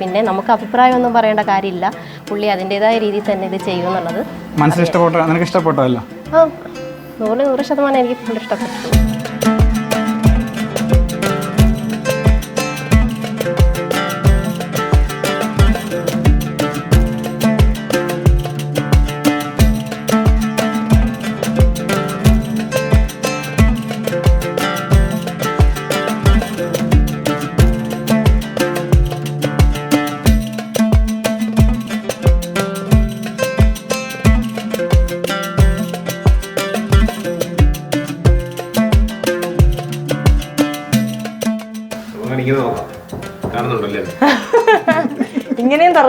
പിന്നെ നമുക്ക് അഭിപ്രായമൊന്നും പറയേണ്ട കാര്യമില്ല. പുള്ളി അതിന്റെതായ രീതിയിൽ തന്നെ ഇത് ചെയ്യുമെന്നുള്ളത് മനസ്സിൽ ഇഷ്ടപ്പെട്ടോ നിനക്ക് ഇഷ്ടപ്പെട്ടോ അല്ല ആ നൂറ് നൂറ് ശതമാനം എനിക്ക് ഫുൾ ഇഷ്ടപ്പെട്ടു.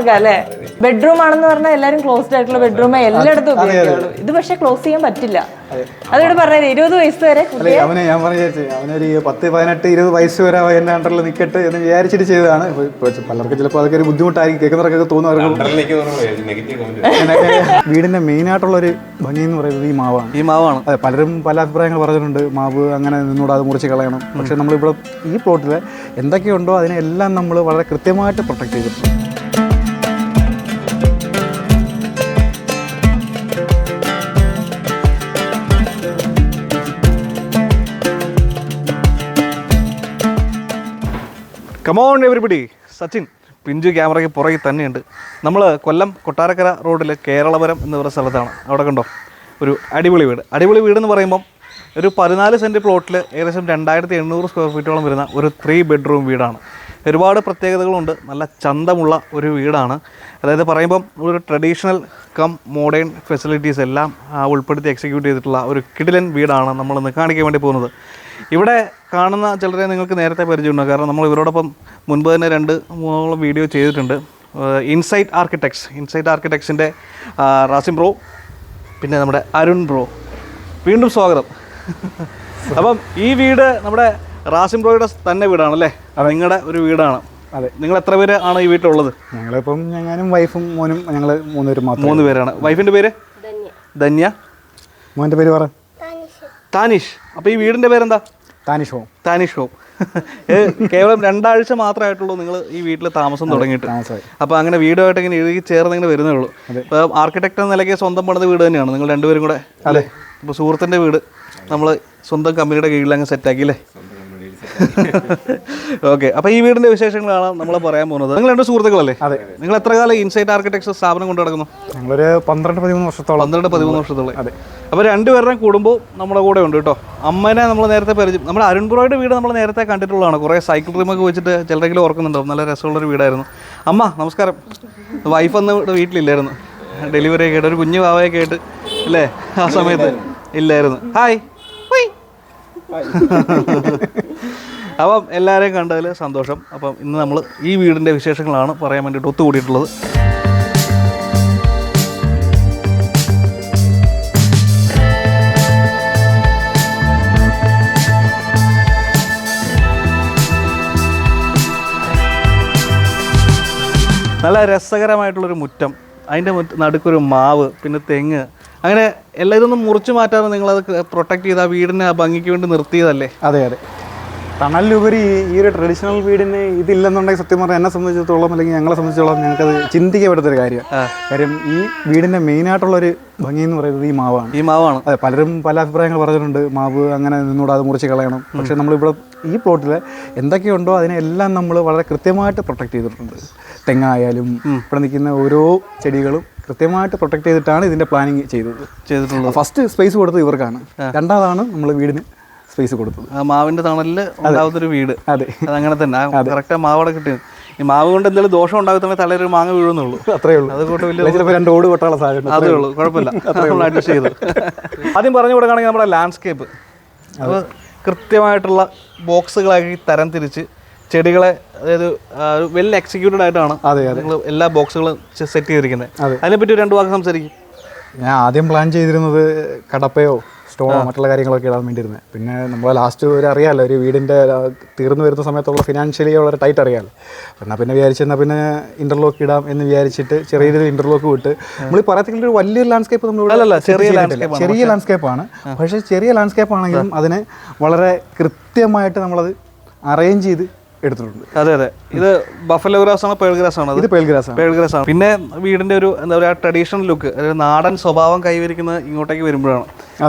തുറക്കാം അല്ലേ? ബെഡ്റൂം ആണെന്ന് പറഞ്ഞാൽ എല്ലാരും ക്ലോസ്ഡ് ആയിട്ടുള്ള ബെഡ്റൂം എല്ലായിടത്തും ഉപയോഗിക്കുള്ളൂ ഇത് പക്ഷെ ക്ലോസ് ചെയ്യാൻ പറ്റില്ല. അതോട് പറഞ്ഞത് ഇരുപത് വയസ്സ് വരെ അവനെ ഞാൻ പറഞ്ഞു അവനൊരു പത്ത് പതിനെട്ട് ഇരുപത് വയസ്സ് വരെ എന്റെ എന്നെ അണ്ടറിൽ നിൽക്കട്ടെ എന്ന് വിചാരിച്ചിട്ട് ചെയ്തതാണ്. പലർക്കും ചിലപ്പോൾ അതൊക്കെ ഒരു ബുദ്ധിമുട്ടായിരിക്കും. കേൾക്കുന്നവർക്കൊക്കെ തോന്നുന്നു വീടിന്റെ മെയിൻ ആയിട്ടുള്ള ഒരു ഭംഗി എന്ന് പറയുന്നത് ഈ മാവാണ്. ഈ മാവാണ്. അതെ പലരും പല അഭിപ്രായങ്ങൾ പറഞ്ഞിട്ടുണ്ട്. മാവ് അങ്ങനെ നിന്നൂടെ അത് മുറിച്ച് കളയണം. പക്ഷെ നമ്മളിവിടെ ഈ പ്ലോട്ടിൽ എന്തൊക്കെയുണ്ടോ അതിനെല്ലാം നമ്മൾ വളരെ കൃത്യമായിട്ട് പ്രൊട്ടക്ട് ചെയ്തിട്ടുണ്ട്. കമോൺ എവരിബഡി സച്ചിൻ പിഞ്ചു ക്യാമറയ്ക്ക് പുറകിൽ തന്നെയുണ്ട്. നമ്മൾ കൊല്ലം കൊട്ടാരക്കര റോഡിൽ കേരളപുരം എന്ന് പറയുന്ന സ്ഥലത്താണ്. അവിടെ കണ്ടോ? ഒരു അടിപൊളി വീട്. അടിപൊളി വീട് എന്ന് പറയുമ്പം ഒരു പതിനാല് സെന്റ് പ്ലോട്ടിൽ ഏകദേശം രണ്ടായിരത്തി എണ്ണൂറ് സ്ക്വയർ ഫീറ്റോളം വരുന്ന ഒരു ത്രീ ബെഡ്റൂം വീടാണ്. ഒരുപാട് പ്രത്യേകതകളുണ്ട്. നല്ല ചന്തമുള്ള ഒരു വീടാണ്. അതായത് പറയുമ്പം ഒരു ട്രഡീഷണൽ കം മോഡേൺ ഫെസിലിറ്റീസ് എല്ലാം ഉൾപ്പെടുത്തി എക്സിക്യൂട്ട് ചെയ്തിട്ടുള്ള ഒരു കിടിലൻ വീടാണ് നമ്മളിന്ന് കാണിക്കാൻ വേണ്ടി പോകുന്നത്. ഇവിടെ കാണുന്ന ചിലരെ നിങ്ങൾക്ക് നേരത്തെ പരിചയമുണ്ട്. കാരണം നമ്മൾ ഇവരോടൊപ്പം മുൻപ് തന്നെ രണ്ട് മൂന്നോളം വീഡിയോ ചെയ്തിട്ടുണ്ട്. ഇൻസൈറ്റ് ആർക്കിടെക്ട്സ് ഇൻസൈറ്റ് ആർക്കിടെക്ട്സിന്റെ റാസിം ബ്രോ പിന്നെ നമ്മുടെ അരുൺ ബ്രോ. വീണ്ടും സ്വാഗതം. അപ്പം ഈ വീട് നമ്മുടെ റാസിം ബ്രോയുടെ തന്നെ വീടാണല്ലേ? നിങ്ങളുടെ ഒരു വീടാണ്. അതെ. നിങ്ങൾ എത്ര പേര് ആണ് ഈ വീട്ടിലുള്ളത്? ഞങ്ങളിപ്പം ഞാനും വൈഫും മോനും ഞങ്ങൾ മൂന്നുപേരും മാത്രം മൂന്ന് പേരാണ്. വൈഫിന്റെ പേര്? ധന്യ. മോന്റെ പേര് പറ. താനിഷ്. അപ്പോൾ ഈ വീടിന്റെ പേരെന്താ? താനിഷ് ഹോം. താനിഷ് ഹോം. കേവലം രണ്ടാഴ്ച മാത്രമായിട്ടുള്ളൂ നിങ്ങൾ ഈ വീട്ടിൽ താമസം തുടങ്ങിയിട്ട്. അപ്പൊ അപ്പോൾ അങ്ങനെ വീടുമായിട്ട് ഇങ്ങനെ എഴുതി ചേർന്ന് ഇങ്ങനെ വരുന്നേ ഉള്ളൂ. അപ്പോൾ ആർക്കിടെക്ട് എന്ന നിലയ്ക്ക് സ്വന്തം പണിത വീട് തന്നെയാണ്. നിങ്ങൾ രണ്ടുപേരും കൂടെ അല്ലേ? ഇപ്പോൾ സുഹൃത്തിന്റെ വീട് നമ്മൾ സ്വന്തം കമ്പനിയുടെ കീഴിൽ അങ്ങ് സെറ്റാക്കി അല്ലേ? ഓക്കെ അപ്പോൾ ഈ വീടിന്റെ വിശേഷങ്ങളാണ് നമ്മൾ പറയാൻ പോകുന്നത്. നിങ്ങൾ രണ്ട് സുഹൃത്തുക്കളല്ലേ? അതെ. നിങ്ങൾ എത്ര കാലം ഇൻസൈറ്റ് ആർക്കിടെക്ചർ സ്ഥാപനം കൊണ്ട് നടക്കുന്നു? ഞങ്ങളൊരു പന്ത്രണ്ട് പതിമൂന്ന് വർഷത്തോളം. പന്ത്രണ്ട് പതിമൂന്ന് വർഷത്തോളം. അതെ. അപ്പോൾ രണ്ടുപേരുടെയും കൂടുമ്പോൾ നമ്മുടെ കൂടെ ഉണ്ട് കേട്ടോ. അമ്മനെ നമ്മൾ നേരത്തെ പരിചയം നമ്മുടെ അരുൺ ബ്രോയുടെ വീട് നമ്മൾ നേരത്തെ കണ്ടിട്ടുള്ളതാണ്. കുറേ സൈക്കിൾ ട്രിമൊക്കെ വെച്ചിട്ട് ചിലരെങ്കിലും ഓർക്കുന്നുണ്ടാവും. നല്ല രസമുള്ളൊരു വീടായിരുന്നു. അമ്മ നമസ്കാരം. വൈഫ് അന്ന് ഇവിടെ വീട്ടിലില്ലായിരുന്നു. ഡെലിവറി ഒക്കെ ആയിട്ട് ഒരു കുഞ്ഞു വാവയൊക്കെ ആയിട്ട് അല്ലേ ആ സമയത്ത് ഇല്ലായിരുന്നു. ഹുയ്. അപ്പം എല്ലാവരെയും കണ്ടതിൽ സന്തോഷം. അപ്പം ഇന്ന് നമ്മൾ ഈ വീടിന്റെ വിശേഷങ്ങളാണ് പറയാൻ വേണ്ടിയിട്ട് ഒത്തുകൂടിയിട്ടുള്ളത്. നല്ല രസകരമായിട്ടുള്ളൊരു മുറ്റം. അതിന്റെ നടുക്കൊരു മാവ് പിന്നെ തെങ്ങ്. അങ്ങനെ എല്ലാം ഇതൊന്നും മുറിച്ച് മാറ്റാതെ നിങ്ങളത് പ്രൊട്ടക്ട് ചെയ്ത് ആ വീടിനെ ആ ഭംഗിക്ക് വേണ്ടി നിർത്തിയതല്ലേ? അതെ അതെ. തണലിലുപരി ഈ ഒരു ട്രഡീഷണൽ വീടിന് ഇതില്ലെന്നുണ്ടെങ്കിൽ സത്യം പറഞ്ഞാൽ എന്നെ സംബന്ധിച്ചിടത്തോളം അല്ലെങ്കിൽ ഞങ്ങളെ സംബന്ധിച്ചിടത്തോളം ഞങ്ങൾക്കത് ചിന്തിക്കാൻ പറ്റുന്ന ഒരു കാര്യമാണ് കാര്യം ഈ വീടിന്റെ മെയിൻ ആയിട്ടുള്ള ഒരു ഭംഗി എന്ന് പറയുന്നത് ഈ മാവാണ്. ഈ മാവാണ്. അതെ പലരും പല അഭിപ്രായങ്ങൾ പറഞ്ഞിട്ടുണ്ട്. മാവ് അങ്ങനെ നിന്നൂടെ അത് മുറിച്ച് കളയണം. പക്ഷേ നമ്മളിവിടെ ഈ പ്ലോട്ടിൽ എന്തൊക്കെയുണ്ടോ അതിനെല്ലാം നമ്മൾ വളരെ കൃത്യമായിട്ട് പ്രൊട്ടക്ട് ചെയ്തിട്ടുണ്ട്. തെങ്ങായാലും ഇവിടെ നിൽക്കുന്ന ഓരോ ചെടികളും കൃത്യമായിട്ട് പ്രൊട്ടക്ട് ചെയ്തിട്ടാണ് ഇതിന്റെ പ്ലാനിങ് ചെയ്തത്. ചെയ്തിട്ടുള്ളത്. ഫസ്റ്റ് സ്പേസ് കൊടുത്തത് ഇവർക്കാണ്. രണ്ടാമതാണ് നമ്മൾ വീടിന് സ്പേസ് കൊടുത്തത്. ആ മാവിന്റെ തണലിൽ ഉണ്ടാകുന്നൊരു വീട്. അതെ. അതങ്ങനെ തന്നെ. കറക്റ്റ് ആ മാവടെ കിട്ടിയത് ഈ മാവ് കൊണ്ട് എന്തെങ്കിലും ദോഷം ഉണ്ടാകുന്ന തലയിൽ മാങ്ങ വീഴുന്നുള്ളൂ അത്രേ ഉള്ളൂ. അതുകൊണ്ട് വലിയ ചിലപ്പോൾ രണ്ട് ഓട് കൊട്ടാനുള്ള സാധ്യത അതേ ഉള്ളൂ. കുഴപ്പമില്ല. നമ്മൾ അഡ്ജസ്റ്റ് ചെയ്തു ആദ്യം പറഞ്ഞു കൊടുക്കുകയാണെങ്കിൽ നമ്മുടെ ലാൻഡ്സ്കേപ്പ് അത്. കൃത്യമായിട്ടുള്ള ബോക്സുകളാക്കി തരം തിരിച്ച് ചെടികളെ അതായത് വെൽ എക്സിക്യൂട്ടഡ് ആയിട്ടാണ് നിങ്ങൾ എല്ലാ ബോക്സുകളും സെറ്റ് ചെയ്തിരിക്കുന്നത്. അതിനെ അതിനെപ്പറ്റി ഒരു രണ്ട് വാക്ക് സംസാരിക്കും. ഞാൻ ആദ്യം പ്ലാൻ ചെയ്തിരുന്നത് കടപ്പയോ സ്റ്റോണോ മറ്റുള്ള കാര്യങ്ങളൊക്കെ ഇടാൻ വേണ്ടിയിരുന്നത് പിന്നെ നമ്മൾ ലാസ്റ്റ് ഒരു അറിയാമല്ലോ ഒരു വീടിന്റെ തീർന്നു വരുന്ന സമയത്തുള്ള ഫിനാൻഷ്യലി വളരെ ടൈറ്റ് അറിയാമല്ലോ എന്നാൽ പിന്നെ വിചാരിച്ചെന്നാൽ പിന്നെ ഇന്റർലോക്ക് ഇടാം എന്ന് വിചാരിച്ചിട്ട് ചെറിയ രീതിയിൽ ഇന്റർലോക്ക് വിട്ട് നമ്മൾ പറയത്തില്ല ഒരു വലിയൊരു ലാൻഡ്സ്കേപ്പ് നമ്മൾ. ചെറിയ ലാൻഡ്സ്കേപ്പാണ് പക്ഷേ ചെറിയ ലാൻഡ്സ്കേപ്പ് ആണെങ്കിലും അതിനെ വളരെ കൃത്യമായിട്ട് നമ്മളത് അറേഞ്ച് ചെയ്ത് എടുത്തിട്ടുണ്ട്. അതെ അതെ. ഇത് ബഫലോ ഗ്രാസ് ആണ് പേൾ ഗ്രാസ് ആണ് ഇത് പേൾ ഗ്രാസ് ആണ്. പേൾ ഗ്രാസ് ആണ്. പിന്നെ വീടിന്റെ ഒരു എന്താ പറയുക ട്രഡീഷണൽ ലുക്ക് അതായത് നാടൻ സ്വഭാവം കൈവരിക്കുന്നത് ഇങ്ങോട്ടേക്ക് വരുമ്പോഴാണ്.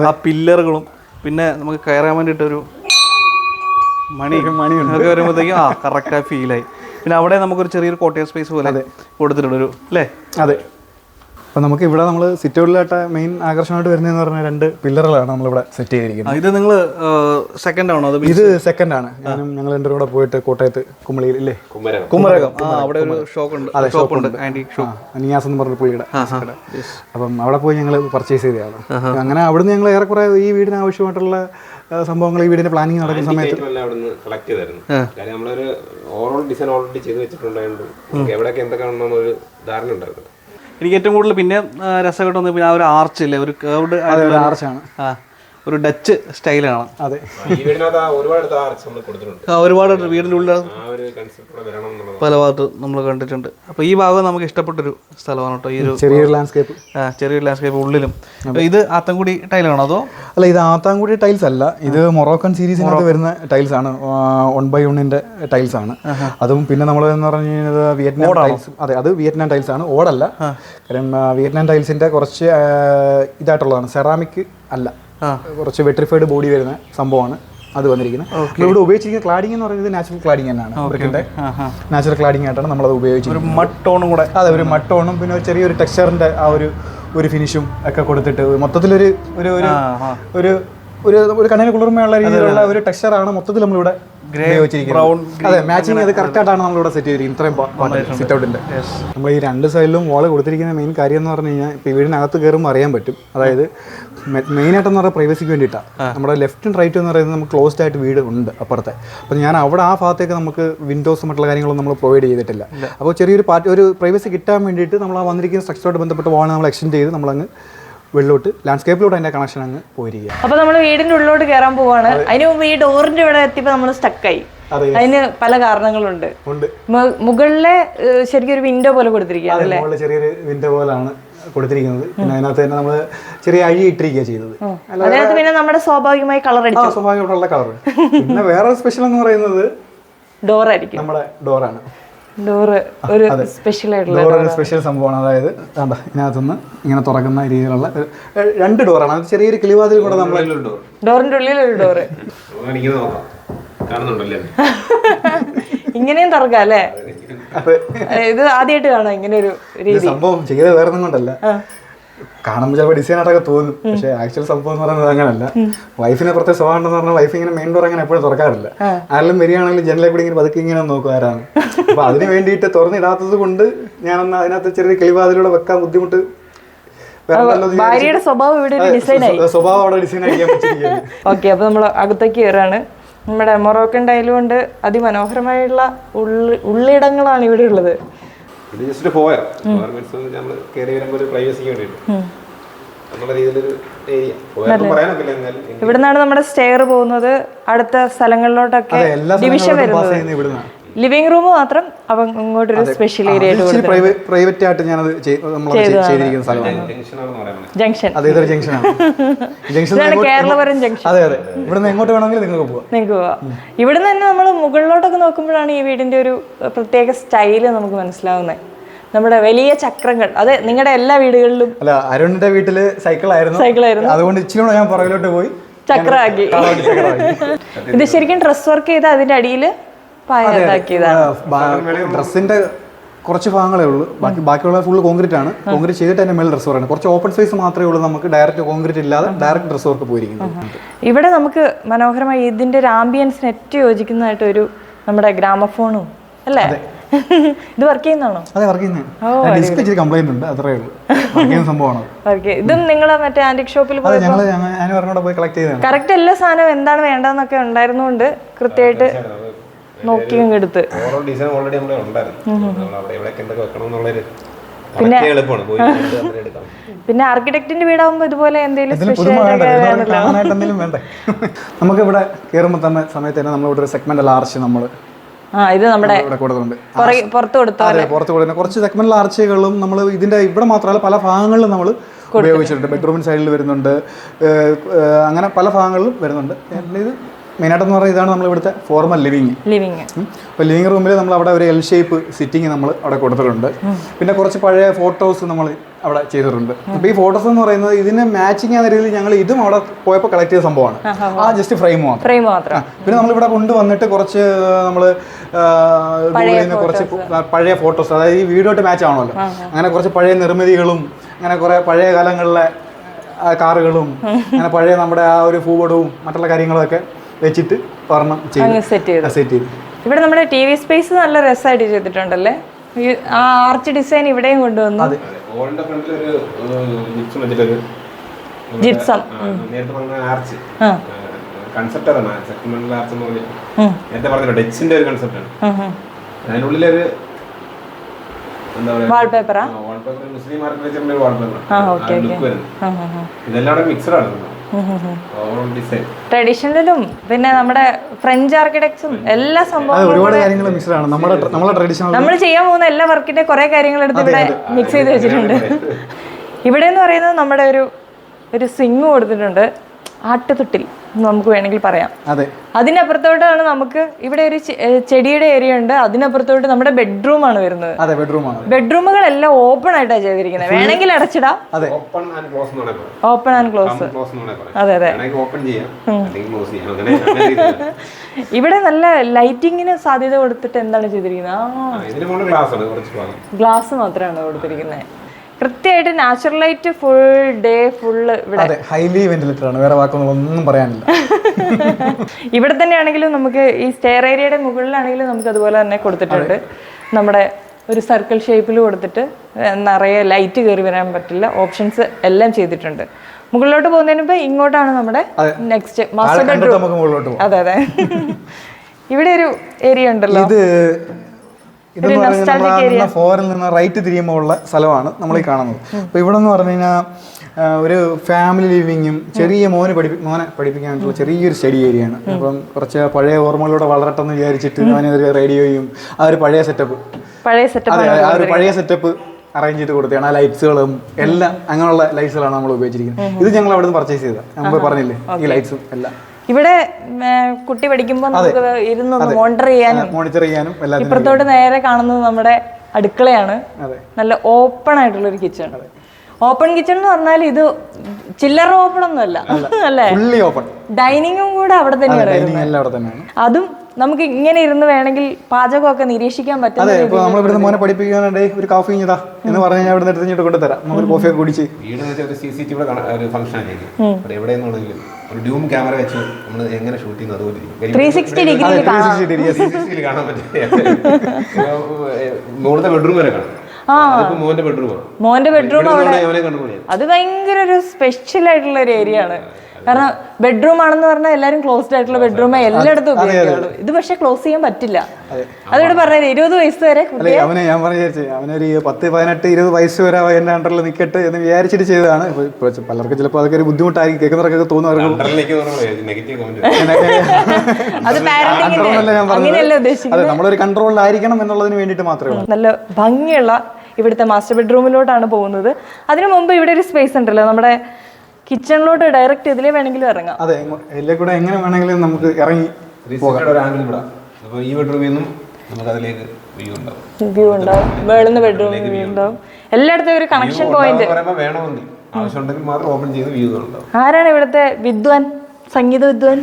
ആ പില്ലറുകളും പിന്നെ നമുക്ക് കയറാൻ വേണ്ടിയിട്ട് ഒരു മണി. ഒക്കെ വരുമ്പോഴത്തേക്കും ആ കറക്റ്റായി ഫീലായി പിന്നെ അവിടെ നമുക്കൊരു ചെറിയൊരു കോട്ടയം സ്പേസ് പോലെ കൊടുത്തിട്ടുണ്ട് ഒരു അല്ലേ? അതെ. അപ്പം നമുക്ക് ഇവിടെ നമ്മൾ സിറ്റൗട്ടിലായിട്ട് മെയിൻ ആകർഷണമായിട്ട് വരുന്നതെന്ന് പറഞ്ഞാൽ രണ്ട് പില്ലറുകളാണ് നമ്മളിവിടെ സെറ്റ് ചെയ്തിരിക്കുന്നത്. ഇത് നിങ്ങൾ സെക്കൻഡ് ആണോ? ഇത് സെക്കൻഡ് ആണ്. ഞാനും ഞങ്ങൾ എന്റെ കൂടെ പോയിട്ട് കോട്ടയത്ത് കുമളിയിൽ ഇല്ലേ? കുമരകം. അവിടെ ഒരു ഷോപ്പ് ഉണ്ട്. ഷോപ്പ് ഉണ്ട്. നിയാസ് എന്ന് പറഞ്ഞ പുള്ളിയുടെ. അപ്പം അവിടെ പോയി ഞങ്ങൾ പർച്ചേസ് ചെയ്തതാണ്. അങ്ങനെ അവിടുന്ന് ഞങ്ങൾ ഏറെക്കുറെ ഈ വീടിന് ആവശ്യമായിട്ടുള്ള സംഭവങ്ങൾ ഈ വീടിന്റെ പ്ലാനിങ് നടക്കുന്ന സമയത്ത് കളക്ട് ചെയ്തായിരുന്നു. കാര്യം നമ്മളൊരു ഓവറോൾ ഡിസൈൻ ഓൾറെഡി ചെയ്ത് വെച്ചിട്ടുണ്ടായിരുന്നു. എവിടെയൊക്കെ എന്തൊക്കെ ഒരു ധാരണ ഉണ്ടായിരുന്നു. എനിക്ക് ഏറ്റവും കൂടുതൽ പിന്നെ രസമായിട്ട് പിന്നെ ആ ഒരു ആർച്ച് ഇല്ലേ ഒരു കേർവ്ഡ് ആർച്ചാണ് ആ. ഒരു ഡച്ച് സ്റ്റൈലാണ്. അതെ. ഈ വീടിനകത്ത് ആ ഒരുപാട് ആർച്ച് നമ്മൾ കൊടുത്തിട്ടുണ്ട്. ആ, ഒരുപാട് വീടിന്റെ ഉള്ളിൽ ആ ഒരു കൺസെപ്റ്റ് വരണം എന്നുള്ളത്. പല ഭാഗത്ത് നമ്മൾ കണ്ടിട്ടുണ്ട്. അപ്പോൾ ഈ ഭാഗം നമുക്ക് ഇഷ്ടപ്പെട്ടൊരു സ്ഥലമാണ് കേട്ടോ. ഈ ഒരു ചെറിയൊരു ലാൻഡ്സ്കേപ്പ് ചെറിയ ചെറിയൊരു ലാൻഡ്സ്കേപ്പ് ഉള്ളിലും. ഇത് ആത്തൻകുടി ടൈലാണോ അതോ? അല്ല ഇത് ആത്താൻകുടി ടൈൽസ് അല്ല. ഇത് മൊറോക്കൻ സീരീസിനകത്ത് വരുന്ന ടൈൽസ് ആണ്. വൺ ബൈ വണ്ണിന്റെ ടൈൽസ് ആണ്. അതും പിന്നെ നമ്മൾ എന്ന് പറഞ്ഞു കഴിഞ്ഞാൽ വിയറ്റ്നാം ടൈൽസ്. അതെ അത് വിയറ്റ്നാം ടൈൽസ് ആണ്. ഓടല്ല. കാരണം വിയറ്റ്നാം ടൈൽസിന്റെ കുറച്ച് ഇതായിട്ടുള്ളതാണ്. സെറാമിക് അല്ല. കുറച്ച് വെട്രിഫൈഡ് ബോഡി വരുന്ന സംഭവമാണ് അത് വന്നിരിക്കുന്നത്. നമ്മളിവിടെ ഉപയോഗിച്ചിരിക്കുന്ന ക്ലാഡിംഗ് എന്ന് പറയുന്നത് നാച്ചുറൽ ക്ലാഡിംഗ് തന്നെയാണ്. ബ്രിക്കിന്റെ നാച്ചുറൽ ക്ലാഡിംഗ് ആയിട്ടാണ് നമ്മളത് ഉപയോഗിച്ചിരിക്കുന്നത്. മട്ടോണും കൂടെ. അതെ ഒരു മട്ടോണും പിന്നെ ഒരു ചെറിയൊരു ടെക്സ്ചറിന്റെ ആ ഒരു ഒരു ഫിനിഷും ഒക്കെ കൊടുത്തിട്ട് മൊത്തത്തിലൊരു ഒരു ഒരു ഒരു ഒരു കണ്ണിന് കുളിർമയുള്ള രീതിയിലുള്ള ഒരു ടെക്സ്ചറാണ് മൊത്തത്തിൽ നമ്മളിവിടെ അതെ മാച്ചിങ് അത് കറക്റ്റ് ആയിട്ടാണ് നമ്മളിവിടെ സെറ്റ് ചെയ്തിരിക്കുന്നത്. ഇത്രയും സിറ്റ് ഔട്ടിന്റെ നമ്മൾ ഈ രണ്ട് സൈഡിലും വാൾ കൊടുത്തിരിക്കുന്ന മെയിൻ കാര്യം എന്ന് പറഞ്ഞു കഴിഞ്ഞാൽ ഇപ്പോൾ വീടിനകത്ത് കയറുമ്പോൾ അറിയാൻ പറ്റും. അതായത് മെയിൻ ആയിട്ടെന്ന് പറഞ്ഞാൽ പ്രൈവസിക്ക് വേണ്ടിയിട്ടാണ് നമ്മുടെ ലെഫ്റ്റും റൈറ്റും എന്ന് പറയുന്നത് നമുക്ക് ക്ലോസ്ഡ് ആയിട്ട് വീട് ഉണ്ട് അപ്പുറത്തെ. അപ്പോൾ ഞാൻ അവിടെ ആ ഭാഗത്തേക്ക് നമുക്ക് വിൻഡോസ് മറ്റുള്ള കാര്യങ്ങളൊന്നും നമ്മൾ പ്രൊവൈഡ് ചെയ്തിട്ടില്ല. അപ്പോൾ ചെറിയൊരു പാർട്ടി ഒരു പ്രൈവസി കിട്ടാൻ വേണ്ടിയിട്ട് നമ്മൾ ആ വന്നിരിക്കുന്ന സ്ട്രക്ചറോട് ബന്ധപ്പെട്ട് വാൾ നമ്മൾ എക്സ്റ്റെൻഡ് ചെയ്ത് നമ്മളങ്ങ് വെള്ളോട്ട് ലാൻഡ്സ്കേപ്പിലോട്ട് അതിന്റെ കണക്ഷൻ അങ്ങ് പോയിരിക്കുക അപ്പൊ നമ്മൾ വീടിന്റെ ഉള്ളിലോട്ട് കയറാൻ പോവാണ്. അതിന് മുമ്പ് ഈ ഡോറിന്റെ ഇവിടെ എത്തിയപ്പോ നമ്മൾ സ്റ്റക്കായി അതെ. അതിന് പല കാരണങ്ങളുണ്ട്. മുകളിലെ ശരിക്കും ഒരു വിൻഡോ പോലെ കൊടുത്തിരിക്കുകയാണ് ചെറിയൊരു വിൻഡോ പോലാണ് കൊടുത്തിരിക്കുന്നത്. പിന്നെ അതിനകത്ത് തന്നെ നമ്മൾ ചെറിയ അഴി ഇട്ടിരിക്കുക ചെയ്തത്. അതിനകത്ത് പിന്നെ നമ്മുടെ സ്വാഭാവികമായി കളർ സ്വാഭാവികമായിട്ടുള്ള കളർ പിന്നെ വേറെ സ്പെഷ്യൽ എന്ന് പറയുന്നത് ഡോറായിരിക്കും. നമ്മുടെ ഡോറാണ്. ഡോറ് ഒരു സ്പെഷ്യൽ സംഭവമാണ്. അതായത് കണ്ട ഇതിനകത്തുനിന്ന് ഇങ്ങനെ തുറക്കുന്ന രീതിയിലുള്ള രണ്ട് ഡോറാണ്. അത് ചെറിയൊരു കിളിവാതിൽ കൂടെ നമ്മൾ ഡോറിന്റെ ഉള്ളിൽ ഒരു ഡോറ്. ഇങ്ങനെയും തുറക്കാം അല്ലേ? ഇത് ആദ്യമായിട്ട് കാണാം ഇങ്ങനെ ഒരു രീതി. സംഭവം ചെയ്ത് വേറെ ഒന്നും കൊണ്ടല്ല. കാണുമ്പോൾ ചിലപ്പോൾ ഡിസൈൻ ആയിട്ടൊക്കെ തോന്നും പക്ഷേ ആക്ച്വൽ സംഭവം എന്ന് പറയുന്നത് അങ്ങനല്ല. വൈഫിനെ പുറത്തെ സ്വഭാവം ഉണ്ടെന്ന് പറഞ്ഞാൽ വൈഫ് ഇങ്ങനെ മെയിൻ ഡോർ അങ്ങനെ എപ്പോഴും തുറക്കാറില്ല. ആരെങ്കിലും വരികയാണെങ്കിൽ ജനലെ കൂടി ഇങ്ങനെ പതുക്കെ ഇങ്ങനെ നോക്കും ആരാണ് അപ്പൊ അതിന് വേണ്ടിയിട്ട് തുറന്നിടാത്തത് കൊണ്ട് ഞാനൊന്ന് അതിനകത്ത് ചെറിയ കിളിവാതിലൂടെ വെക്കാൻ ബുദ്ധിമുട്ട് എന്ന് ഭാര്യയുടെ സ്വഭാവം ഇവിടെ ഡിസൈൻ ആയി. സ്വഭാവം അവിടെ ഡിസൈൻ ഓക്കെ അപ്പൊ നമ്മൾ അകത്തേക്ക് കയറാണ് നമ്മുടെ മൊറോക്കൻ ഡയലുകൊണ്ട് കൊണ്ട് അതിമനോഹരമായുള്ള ഉള്ളി ഉള്ളിടങ്ങളാണ് ഇവിടെ ഉള്ളത്. ഇത് ജസ്റ്റ് പോയാ മീൻസ് നമ്മൾ കയറി വരുമ്പോൾ ഒരു പ്രൈവസിക്ക് വേണ്ടിയിട്ട്. എന്നുള്ള രീതിയിലൊരു ഏരിയ പോയാൽ പറയാനൊക്കില്ല എന്നാലും ഇവിടുന്നാണ് നമ്മുടെ സ്റ്റെയർ പോകുന്നത്. അടുത്ത സ്ഥലങ്ങളിലോട്ടൊക്കെ ഡിവിഷൻ വരുന്നത്. ലിവിംഗ് റൂം മാത്രം അവ ഇങ്ങോട്ടൊരു സ്പെഷ്യൽ ഏരിയ പ്രൈവറ്റ് പ്രൈവറ്റ് ആയിട്ട് ഞാനത് നമ്മൾ ചെയ്തിരിക്കുന്ന സ്ഥലമാണ്. ജംഗ്ഷൻ അതെ ഇതൊരു ജംഗ്ഷനാണ് ജംഗ്ഷൻ ആണ് കേരളപുരം ജംഗ്ഷൻ അതെ അതെ. ഇവിടുന്ന് എങ്ങോട്ട് വേണമെങ്കിലും നിങ്ങൾക്ക് പോവാം. നിങ്ങൾക്ക് പോവാം. ഇവിടുന്ന് തന്നെ നമ്മൾ മുകളിലോട്ടൊക്കെ നോക്കുമ്പോഴാണ് ഈ വീടിന്റെ ഒരു പ്രത്യേക സ്റ്റൈൽ നമുക്ക് മനസ്സിലാവുന്നത് നമ്മുടെ വലിയ ചക്രങ്ങൾ. അതെ നിങ്ങളുടെ എല്ലാ വീടുകളിലും അല്ല അരുണിന്റെ വീട്ടിൽ സൈക്കിൾ ആയിരുന്നു സൈക്കിൾ ആയിരുന്നു. അതുകൊണ്ട് ഇച്ചിരി ഞാൻ പുറകിലോട്ട് പോയി. ചക്രമാക്കി. ഇത് ശരിക്കും ഡ്രസ് വർക്ക് ചെയ്ത് അതിന്റെ അടിയിൽ ഡ്രസ്സിന്റെ കുറച്ച് ഭാഗങ്ങളേ ഉള്ളൂ. ബാക്കി ബാക്കിയുള്ള ഫുള്ള് കോൺക്രീറ്റ് ആണ്. കോൺക്രീറ്റ് ചെയ്തിട്ട് അതിന്റെ മേൽ ഡ്രസ് പറയുന്നത്. കുറച്ച് ഓപ്പൺ സ്പേസ് മാത്രമേ ഉള്ളൂ നമുക്ക് ഡയറക്റ്റ് കോൺക്രീറ്റ് ഇല്ലാതെ ഡയറക്റ്റ് ഡ്രസ് വർക്ക് പോയിരിക്കുന്നത്. ഇവിടെ നമുക്ക് മനോഹരമായി ഇതിന്റെ ഒരു ആംബിയൻസിന് ഏറ്റവും യോജിക്കുന്നതായിട്ട് ഒരു നമ്മുടെ ഗ്രാമഫോണും അല്ലേ? ഇത് വർക്ക് ചെയ്യുന്നതാണോ? അതെ വർക്ക് ചെയ്യുന്നത്. കംപ്ലൈന്റ് ഉണ്ട്. അത്രേ ഉള്ളൂ. വർക്ക് ചെയ്യുന്ന സംഭവമാണ്. ഇതും നിങ്ങൾ മറ്റേ ആന്റിക് ഷോപ്പിൽ അതെ ഞങ്ങൾ ഞാൻ പറഞ്ഞോടെ പോയി കളക്ട് ചെയ്തതാണ്. കറക്റ്റ് എല്ലാ സാധനവും എന്താണ് വേണ്ടതെന്നൊക്കെ ഉണ്ടായിരുന്നുകൊണ്ട് കൃത്യമായിട്ട് നോക്കി എടുത്ത് ഡിസൈൻ ഓൾറെഡി നമ്മുടെ ഉണ്ടായിരുന്നു. അങ്ങനെ പിന്നെ ആർക്കിടെക്ടിന്റെ വീടാകുമ്പോൾ ഇതുപോലെ എന്തെങ്കിലും നമുക്ക് ഇവിടെ കയറുമ്പോൾ തന്നെ സമയത്ത് തന്നെ നമ്മളിവിടെ ഒരു സെഗ്മെന്റ് ആർച്ച് നമ്മൾ ആ ഇത് നമ്മുടെ പുറത്ത് പുറത്ത് കൊടുക്കുന്ന കുറച്ച് സെഗ്മെന്റൽ ആർച്ചകളും നമ്മൾ ഇതിന്റെ ഇവിടെ മാത്രമല്ല പല ഭാഗങ്ങളിലും നമ്മൾ ഉപയോഗിച്ചിട്ടുണ്ട്. ബെഡ്റൂമിന് സൈഡിൽ വരുന്നുണ്ട്. അങ്ങനെ പല ഭാഗങ്ങളിലും വരുന്നുണ്ട്. പിന്നെ ഇത് മെയിനായിട്ടെന്ന് പറഞ്ഞാൽ ഇതാണ് നമ്മൾ ഇവിടുത്തെ ഫോർമൽ ലിവിങ് ലിവിങ് അപ്പോൾ ലിവിങ് റൂമിൽ നമ്മൾ അവിടെ ഒരു എൽ ഷേപ്പ് സിറ്റിംഗ് നമ്മൾ അവിടെ കൊടുത്തിട്ടുണ്ട്. പിന്നെ കുറച്ച് പഴയ ഫോട്ടോസ് നമ്മൾ അവിടെ ചെയ്തിട്ടുണ്ട്. അപ്പോൾ ഈ ഫോട്ടോസ് എന്ന് പറയുന്നത് ഇതിന് മാച്ചിങ് ആയ രീതിയിൽ ഞങ്ങൾ ഇതും അവിടെ പോയപ്പോൾ കളക്ട് ചെയ്ത സംഭവമാണ്. ആ ജസ്റ്റ് ഫ്രെയിം മാത്രം. ഫ്രെയിം മാത്രം. പിന്നെ പിന്നെ നമ്മളിവിടെ കൊണ്ടുവന്നിട്ട് കുറച്ച് നമ്മൾ ഗൂഗിളിൽ നിന്ന് കുറച്ച് പഴയ ഫോട്ടോസ് അതായത് ഈ വീഡിയോട്ട് മാച്ച് ആണല്ലോ അങ്ങനെ കുറച്ച് പഴയ നിർമ്മിതികളും അങ്ങനെ കുറേ പഴയ കാലങ്ങളിലെ കാറുകളും അങ്ങനെ പഴയ നമ്മുടെ ആ ഒരു ഭൂപടവും മറ്റുള്ള കാര്യങ്ങളൊക്കെ വെച്ചിട്ട് ഒരെണ്ണം അങ്ങ് set ചെയ്തു. സെറ്റ് ചെയ്ത്. ഇവിടെ നമ്മുടെ ടി വി സ്പേസ് നല്ല രസമായിട്ട് ചെയ്തിട്ടുണ്ടല്ലേ? ഈ ആ ആർച്ച് ഡിസൈൻ ഇവിടെയും കൊണ്ടുവന്നു. ഒരു ജിപ്സം നേരത്തെ പറഞ്ഞ ആർച്ച്. കൺസെപ്റ്റ് അതാണ് ആർച്ച് എന്ന് പറഞ്ഞിട്ട് ഉം. നേരത്തെ പറഞ്ഞല്ലോ ഡച്ചിന്റെ ഒരു കൺസെപ്റ്റ് ആണ്. വാൾപേപ്പറാ വാൾപേപ്പർ മുസ്ലിം ആർക്കിടെക്ചറിന്റെ വാൾപേപ്പർ. ഇതെല്ലാം മിക്സഡ് ആണ്. ട്രഡീഷണലും പിന്നെ നമ്മുടെ ഫ്രഞ്ച് ആർക്കിടെക്ട്സും എല്ലാ സംഭവങ്ങളും ഒരുപാട് കാര്യങ്ങൾ മിക്സ് ആണ് നമ്മുടെ നമ്മുടെ ട്രഡീഷണൽ നമ്മൾ ചെയ്യാൻ പോകുന്ന എല്ലാ വർക്കിന്റെ കുറെ കാര്യങ്ങൾ എടുത്ത് ഇവിടെ മിക്സ് ചെയ്ത് വെച്ചിട്ടുണ്ട്. ഇവിടെ എന്ന് പറയുന്നത് നമ്മുടെ ഒരു ഒരു സ്വിങ് കൊടുത്തിട്ടുണ്ട്. ആട്ടുതൊട്ടിൽ. നമുക്ക് വേണമെങ്കിൽ പറയാം. അതെ. അതിനപ്പുറത്തോട്ടാണ് നമുക്ക് ഇവിടെ ഒരു ചെടിയുടെ ഏരിയ ഉണ്ട്. അതിനപ്പുറത്തോട്ട് നമ്മുടെ ബെഡ്റൂം ആണ് വരുന്നത്. അതെ ബെഡ്റൂം ആണ്. ബെഡ്റൂമുകൾ ബെഡ്റൂമുകളെല്ലാം ഓപ്പൺ ആയിട്ടാണ് ചെയ്തിരിക്കുന്നത് വേണമെങ്കിൽ അടച്ചിടാം. അതെ. ഓപ്പൺ ആൻഡ് ക്ലോസ് എന്ന് പറയാം ഓപ്പൺ ആൻഡ് ക്ലോസ് ക്ലോസ് എന്ന് പറയാം അതെ അതെ. ഓപ്പൺ ചെയ്യാം. അല്ലെങ്കിൽ ക്ലോസ് ചെയ്യാം. ഇവിടെ നല്ല ലൈറ്റിങ്ങിന് സാധ്യത കൊടുത്തിട്ട് എന്താണ് ചെയ്തിരിക്കുന്നത് ഗ്ലാസ് മാത്രമാണ് കൊടുത്തിരിക്കുന്നത് കൃത്യമായിട്ട് natural light full day full ഇവിടെ. അതെ ഹൈലി വെന്റിലേറ്റഡ് ആണ്. വേറെ വാക്കൊന്നും ഒന്നും പറയാനില്ല. ഇവിടെ തന്നെയാണെങ്കിലും നമുക്ക് ഈ സ്റ്റെയർ ഏരിയയുടെ മുകളിലാണെങ്കിലും നമുക്ക് അതുപോലെ തന്നെ കൊടുത്തിട്ടുണ്ട്. നമ്മുടെ ഒരു സർക്കിൾ ഷേപ്പിൽ കൊടുത്തിട്ട് നിറയെ ലൈറ്റ് കയറി വരാൻ പറ്റില്ല. ഓപ്ഷൻസ് എല്ലാം ചെയ്തിട്ടുണ്ട്. മുകളിലോട്ട് പോകുന്നതിന് മുമ്പ് ഇങ്ങോട്ടാണ് നമ്മുടെ നെക്സ്റ്റ് മാസ്റ്റർ ബെഡ്റൂം അതെ അതെ. ഇവിടെ ഒരു ഏരിയ ഉണ്ടല്ലോ. ഇത് ഇതെന്ന് പറഞ്ഞാൽ നമ്മൾ ഫോറിൽ നിന്ന് റൈറ്റ് തിരിയുമ്പോൾ ഉള്ള സ്ഥലമാണ് നമ്മൾ ഈ കാണുന്നത്. അപ്പോൾ ഇവിടെ എന്ന് പറഞ്ഞു കഴിഞ്ഞാൽ ഒരു ഫാമിലി ലിവിങ്ങും ചെറിയ മോനെ പഠിപ്പി മോനെ പഠിപ്പിക്കാനായിട്ടുള്ള ചെറിയൊരു സ്റ്റഡി ഏരിയ ആണ്. അപ്പം കുറച്ച് പഴയ ഓർമ്മകളിലൂടെ വളരട്ടെ എന്ന് വിചാരിച്ചിട്ട് അവനൊരു റേഡിയോയും ആ ഒരു പഴയ സെറ്റപ്പ് പഴയ സെറ്റപ്പ് അതെ ആ ഒരു പഴയ സെറ്റപ്പ് അറേഞ്ച് ചെയ്ത് കൊടുത്തതാണ്. ആ ലൈറ്റ്സുകളും എല്ലാം അങ്ങനെയുള്ള ലൈറ്റ്സുകളാണ് നമ്മൾ ഉപയോഗിച്ചിരിക്കുന്നത്. ഇത് ഞങ്ങൾ അവിടെ നിന്ന് പർച്ചേസ് ചെയ്തത് നമ്മൾ പറഞ്ഞില്ലേ? ഈ ലൈറ്റ്സും എല്ലാം. ഇവിടെ കുട്ടി പഠിക്കുമ്പോൾ നമുക്ക് ഇരുന്ന് മോണിറ്റർ ചെയ്യാനും മോണിറ്റർ ചെയ്യാനും എല്ലാത്തിനും ഇപ്പുറത്തോട്ട് നേരെ കാണുന്നത് നമ്മുടെ അടുക്കളയാണ്. നല്ല ഓപ്പൺ ആയിട്ടുള്ള ഒരു കിച്ചൺ ഓപ്പൺ കിച്ചൺ എന്ന് പറഞ്ഞാൽ ഇത് ചില്ലറ ഓപ്പൺ ഒന്നുമല്ല അല്ലേ. ഓപ്പൺ ഡൈനിങ്ങും കൂടെ അവിടെ തന്നെയാണ് അതും നമുക്ക് ഇങ്ങനെ ഇരുന്ന് വേണമെങ്കിൽ പാചകമൊക്കെ നിരീക്ഷിക്കാൻ പറ്റും അതെ ഇപ്പൊ നമ്മൾ ഇവിടുന്ന് മോനെ പഠിപ്പിക്കാനുണ്ടെങ്കിൽ ഒരു കാഫി എന്ന് പറഞ്ഞു ഞാൻ ഇവിടുന്ന് കൊണ്ടുതരാം. നമുക്ക് കോഫിയൊക്കെ കുടിച്ച്. വീട് എന്ന് വെച്ചാൽ ഒരു സി സി ടി വിയുടെ ഫംഗ്ഷൻ ആയിരിക്കും. എവിടെ നിന്നാണെങ്കിലും ഒരു ഡ്യൂം ക്യാമറ വെച്ച് നമ്മൾ എങ്ങനെ ഷൂട്ട് ചെയ്യുന്നത് അതുപോലെ ഇരിക്കും. ഡിഗ്രി അതെ 360 degree. 360 യിൽ കാണാൻ ബെഡ്റൂം വരെ കാണാം. മോന്റെ ബെഡ്റൂമാണ് മോന്റെ ബെഡ്റൂം അത് ഭയങ്കര ഒരു സ്പെഷ്യൽ ആയിട്ടുള്ള ഒരു ഏരിയ ആണ്. കാരണം ബെഡ്റൂം ആണെന്ന് പറഞ്ഞാൽ എല്ലാരും ക്ലോസ്ഡ് ആയിട്ടുള്ള ബെഡ്റൂമേ എല്ലായിടത്തും ഉപയോഗിക്കുള്ളൂ ഇത് പക്ഷെ ക്ലോസ് ചെയ്യാൻ പറ്റില്ല. അതോട് പറഞ്ഞത് ഇരുപത് വയസ്സ് വരെ അവനെ അവന് ഞാൻ പറഞ്ഞു അവനൊരു പത്ത് പതിനെട്ട് ഇരുപത് വയസ്സ് വരെ എന്റെ അണ്ടറിൽ നിൽക്കട്ടെ എന്ന് വിചാരിച്ചിട്ട് ചെയ്തതാണ്. പലർക്കും ചിലപ്പോൾ അതൊക്കെ ഒരു ബുദ്ധിമുട്ടായിരിക്കും കേൾക്കുന്നവർക്കൊക്കെ തോന്നും അവർക്ക് അണ്ടറിലേക്ക് നെഗറ്റീവ് കമന്റ് അത് പാരന്റിങ്ങിന്റെ കൺട്രോളല്ല ഞാൻ അങ്ങനെയല്ല പറഞ്ഞത് ഉദ്ദേശിക്കുന്നത്. അതെ നമ്മളൊരു കൺട്രോളിലായിരിക്കണം എന്നുള്ളതിന് വേണ്ടിയിട്ട് മാത്രമേ ഉള്ളൂ. നല്ല ഭംഗിയുള്ള ഇവിടുത്തെ മാസ്റ്റർ ബെഡ്റൂമിലോട്ടാണ് പോകുന്നത്. അതിനു മുമ്പ് ഇവിടെ ഒരു സ്പേസ് ഉണ്ടല്ലോ നമ്മുടെ കിച്ചണിലോട്ട് ഡയറക്റ്റ് ഇതിലേ വേണമെങ്കിലും ഇറങ്ങാം. അതെ ഇതിലെ കൂടെ എങ്ങനെ വേണമെങ്കിലും നമുക്ക് ഇറങ്ങി ഈ ബെഡ്റൂമിൽ നിന്നും നമുക്ക് അതിലേക്ക് വ്യൂ ഉണ്ടാവും. വ്യൂ ഉണ്ടാവും. വേളുന്ന ബെഡ്റൂം വ്യൂ ഉണ്ടാവും. എല്ലായിടത്തും ഒരു കണക്ഷൻ പോയിന്റ് പറയുമ്പോൾ വേണമെങ്കിൽ ആവശ്യമുണ്ടെങ്കിൽ മാത്രം ഓപ്പൺ ചെയ്ത് വ്യൂ ഉണ്ടാവും. ആരാണ് ഇവിടുത്തെ വിദ്വാൻ? സംഗീത വിദ്വാൻ?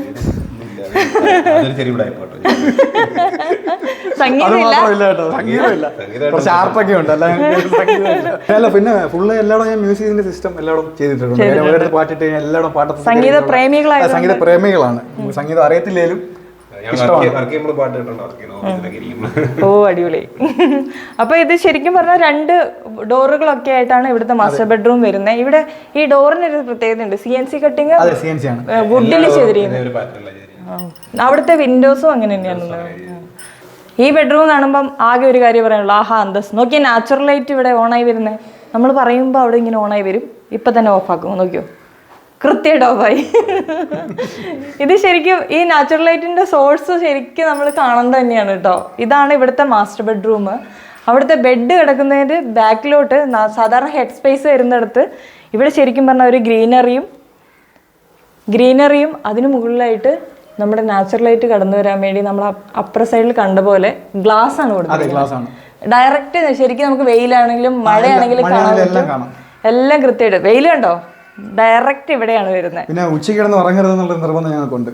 ആർപ്പൊക്കെ ഉണ്ട്. അല്ല പിന്നെ ഫുള്ള് എല്ലായിടും ഞാൻ മ്യൂസിക്കിന്റെ സിസ്റ്റം എല്ലായിടും ചെയ്തിട്ടുണ്ട്. ഒരിടത്ത് പാട്ടിട്ട് എല്ലായിടും പാട്ട് സംഗീത പ്രേമികളാണ് സംഗീത പ്രേമികളാണ്. സംഗീതം അറിയത്തില്ലേലും ഓ അടിപൊളി. അപ്പൊ ഇത് ശരിക്കും പറഞ്ഞാൽ രണ്ട് ഡോറുകളൊക്കെ ആയിട്ടാണ് ഇവിടുത്തെ മാസ്റ്റർ ബെഡ്റൂം വരുന്നത് ഇവിടെ ഈ ഡോറിന് ഒരു പ്രത്യേകത ഉണ്ട് സി എൻ സി കട്ടിങ് അതെ സി എൻ സി ആണ് വുഡിൽ ചെയ്തിരിക്കുന്നത്. അവിടുത്തെ വിൻഡോസും അങ്ങനെ തന്നെയാണ് ഈ ബെഡ്റൂം കാണുമ്പം ആകെ ഒരു കാര്യം പറയാനുള്ളൂ. ആഹാ അന്തസ് നോക്കിയാൽ നാച്ചുറൽ ലൈറ്റ് ഇവിടെ ഓണായി വരുന്നത് നമ്മൾ പറയുമ്പോൾ അവിടെ ഇങ്ങനെ ഓണായി വരും. ഇപ്പം തന്നെ ഓഫാക്കും നോക്കിയോ? കൃത്യമായിട്ട് ഓഫായി ഇത് ശരിക്കും ഈ നാച്ചുറൽ ലൈറ്റിന്റെ സോഴ്സ് ശരിക്കും നമ്മൾ കാണേണ്ടത് തന്നെയാണ് കേട്ടോ ഇതാണ് ഇവിടുത്തെ മാസ്റ്റർ ബെഡ്റൂം അവിടുത്തെ ബെഡ് കിടക്കുന്നതിന്റെ ബാക്കിലോട്ട് സാധാരണ ഹെഡ് സ്പേസ് വരുന്നിടത്ത് ഇവിടെ ശരിക്കും പറഞ്ഞാൽ ഒരു ഗ്രീനറിയും ഗ്രീനറിയും അതിന് മുകളിലായിട്ട് നമ്മുടെ നാച്ചുറൽ ലൈറ്റ് കടന്നു വരാൻ വേണ്ടി നമ്മൾ അപ്പുറ സൈഡിൽ കണ്ട പോലെ ഗ്ലാസ് ആണ് കൊടുക്കുന്നത് ഡയറക്റ്റ് ശരിക്കും നമുക്ക് വെയിലാണെങ്കിലും മഴയാണെങ്കിലും കാണാൻ എല്ലാം കൃത്യമായിട്ട്. വെയിൽ കണ്ടോ? ഡയറക്റ്റ് ഇവിടെയാണ് വരുന്നത്. പിന്നെ ഉച്ചയ്ക്ക് കിടന്ന് ഉറങ്ങരുത് എന്നുള്ള നിർബന്ധം ഞങ്ങൾക്കുണ്ട്.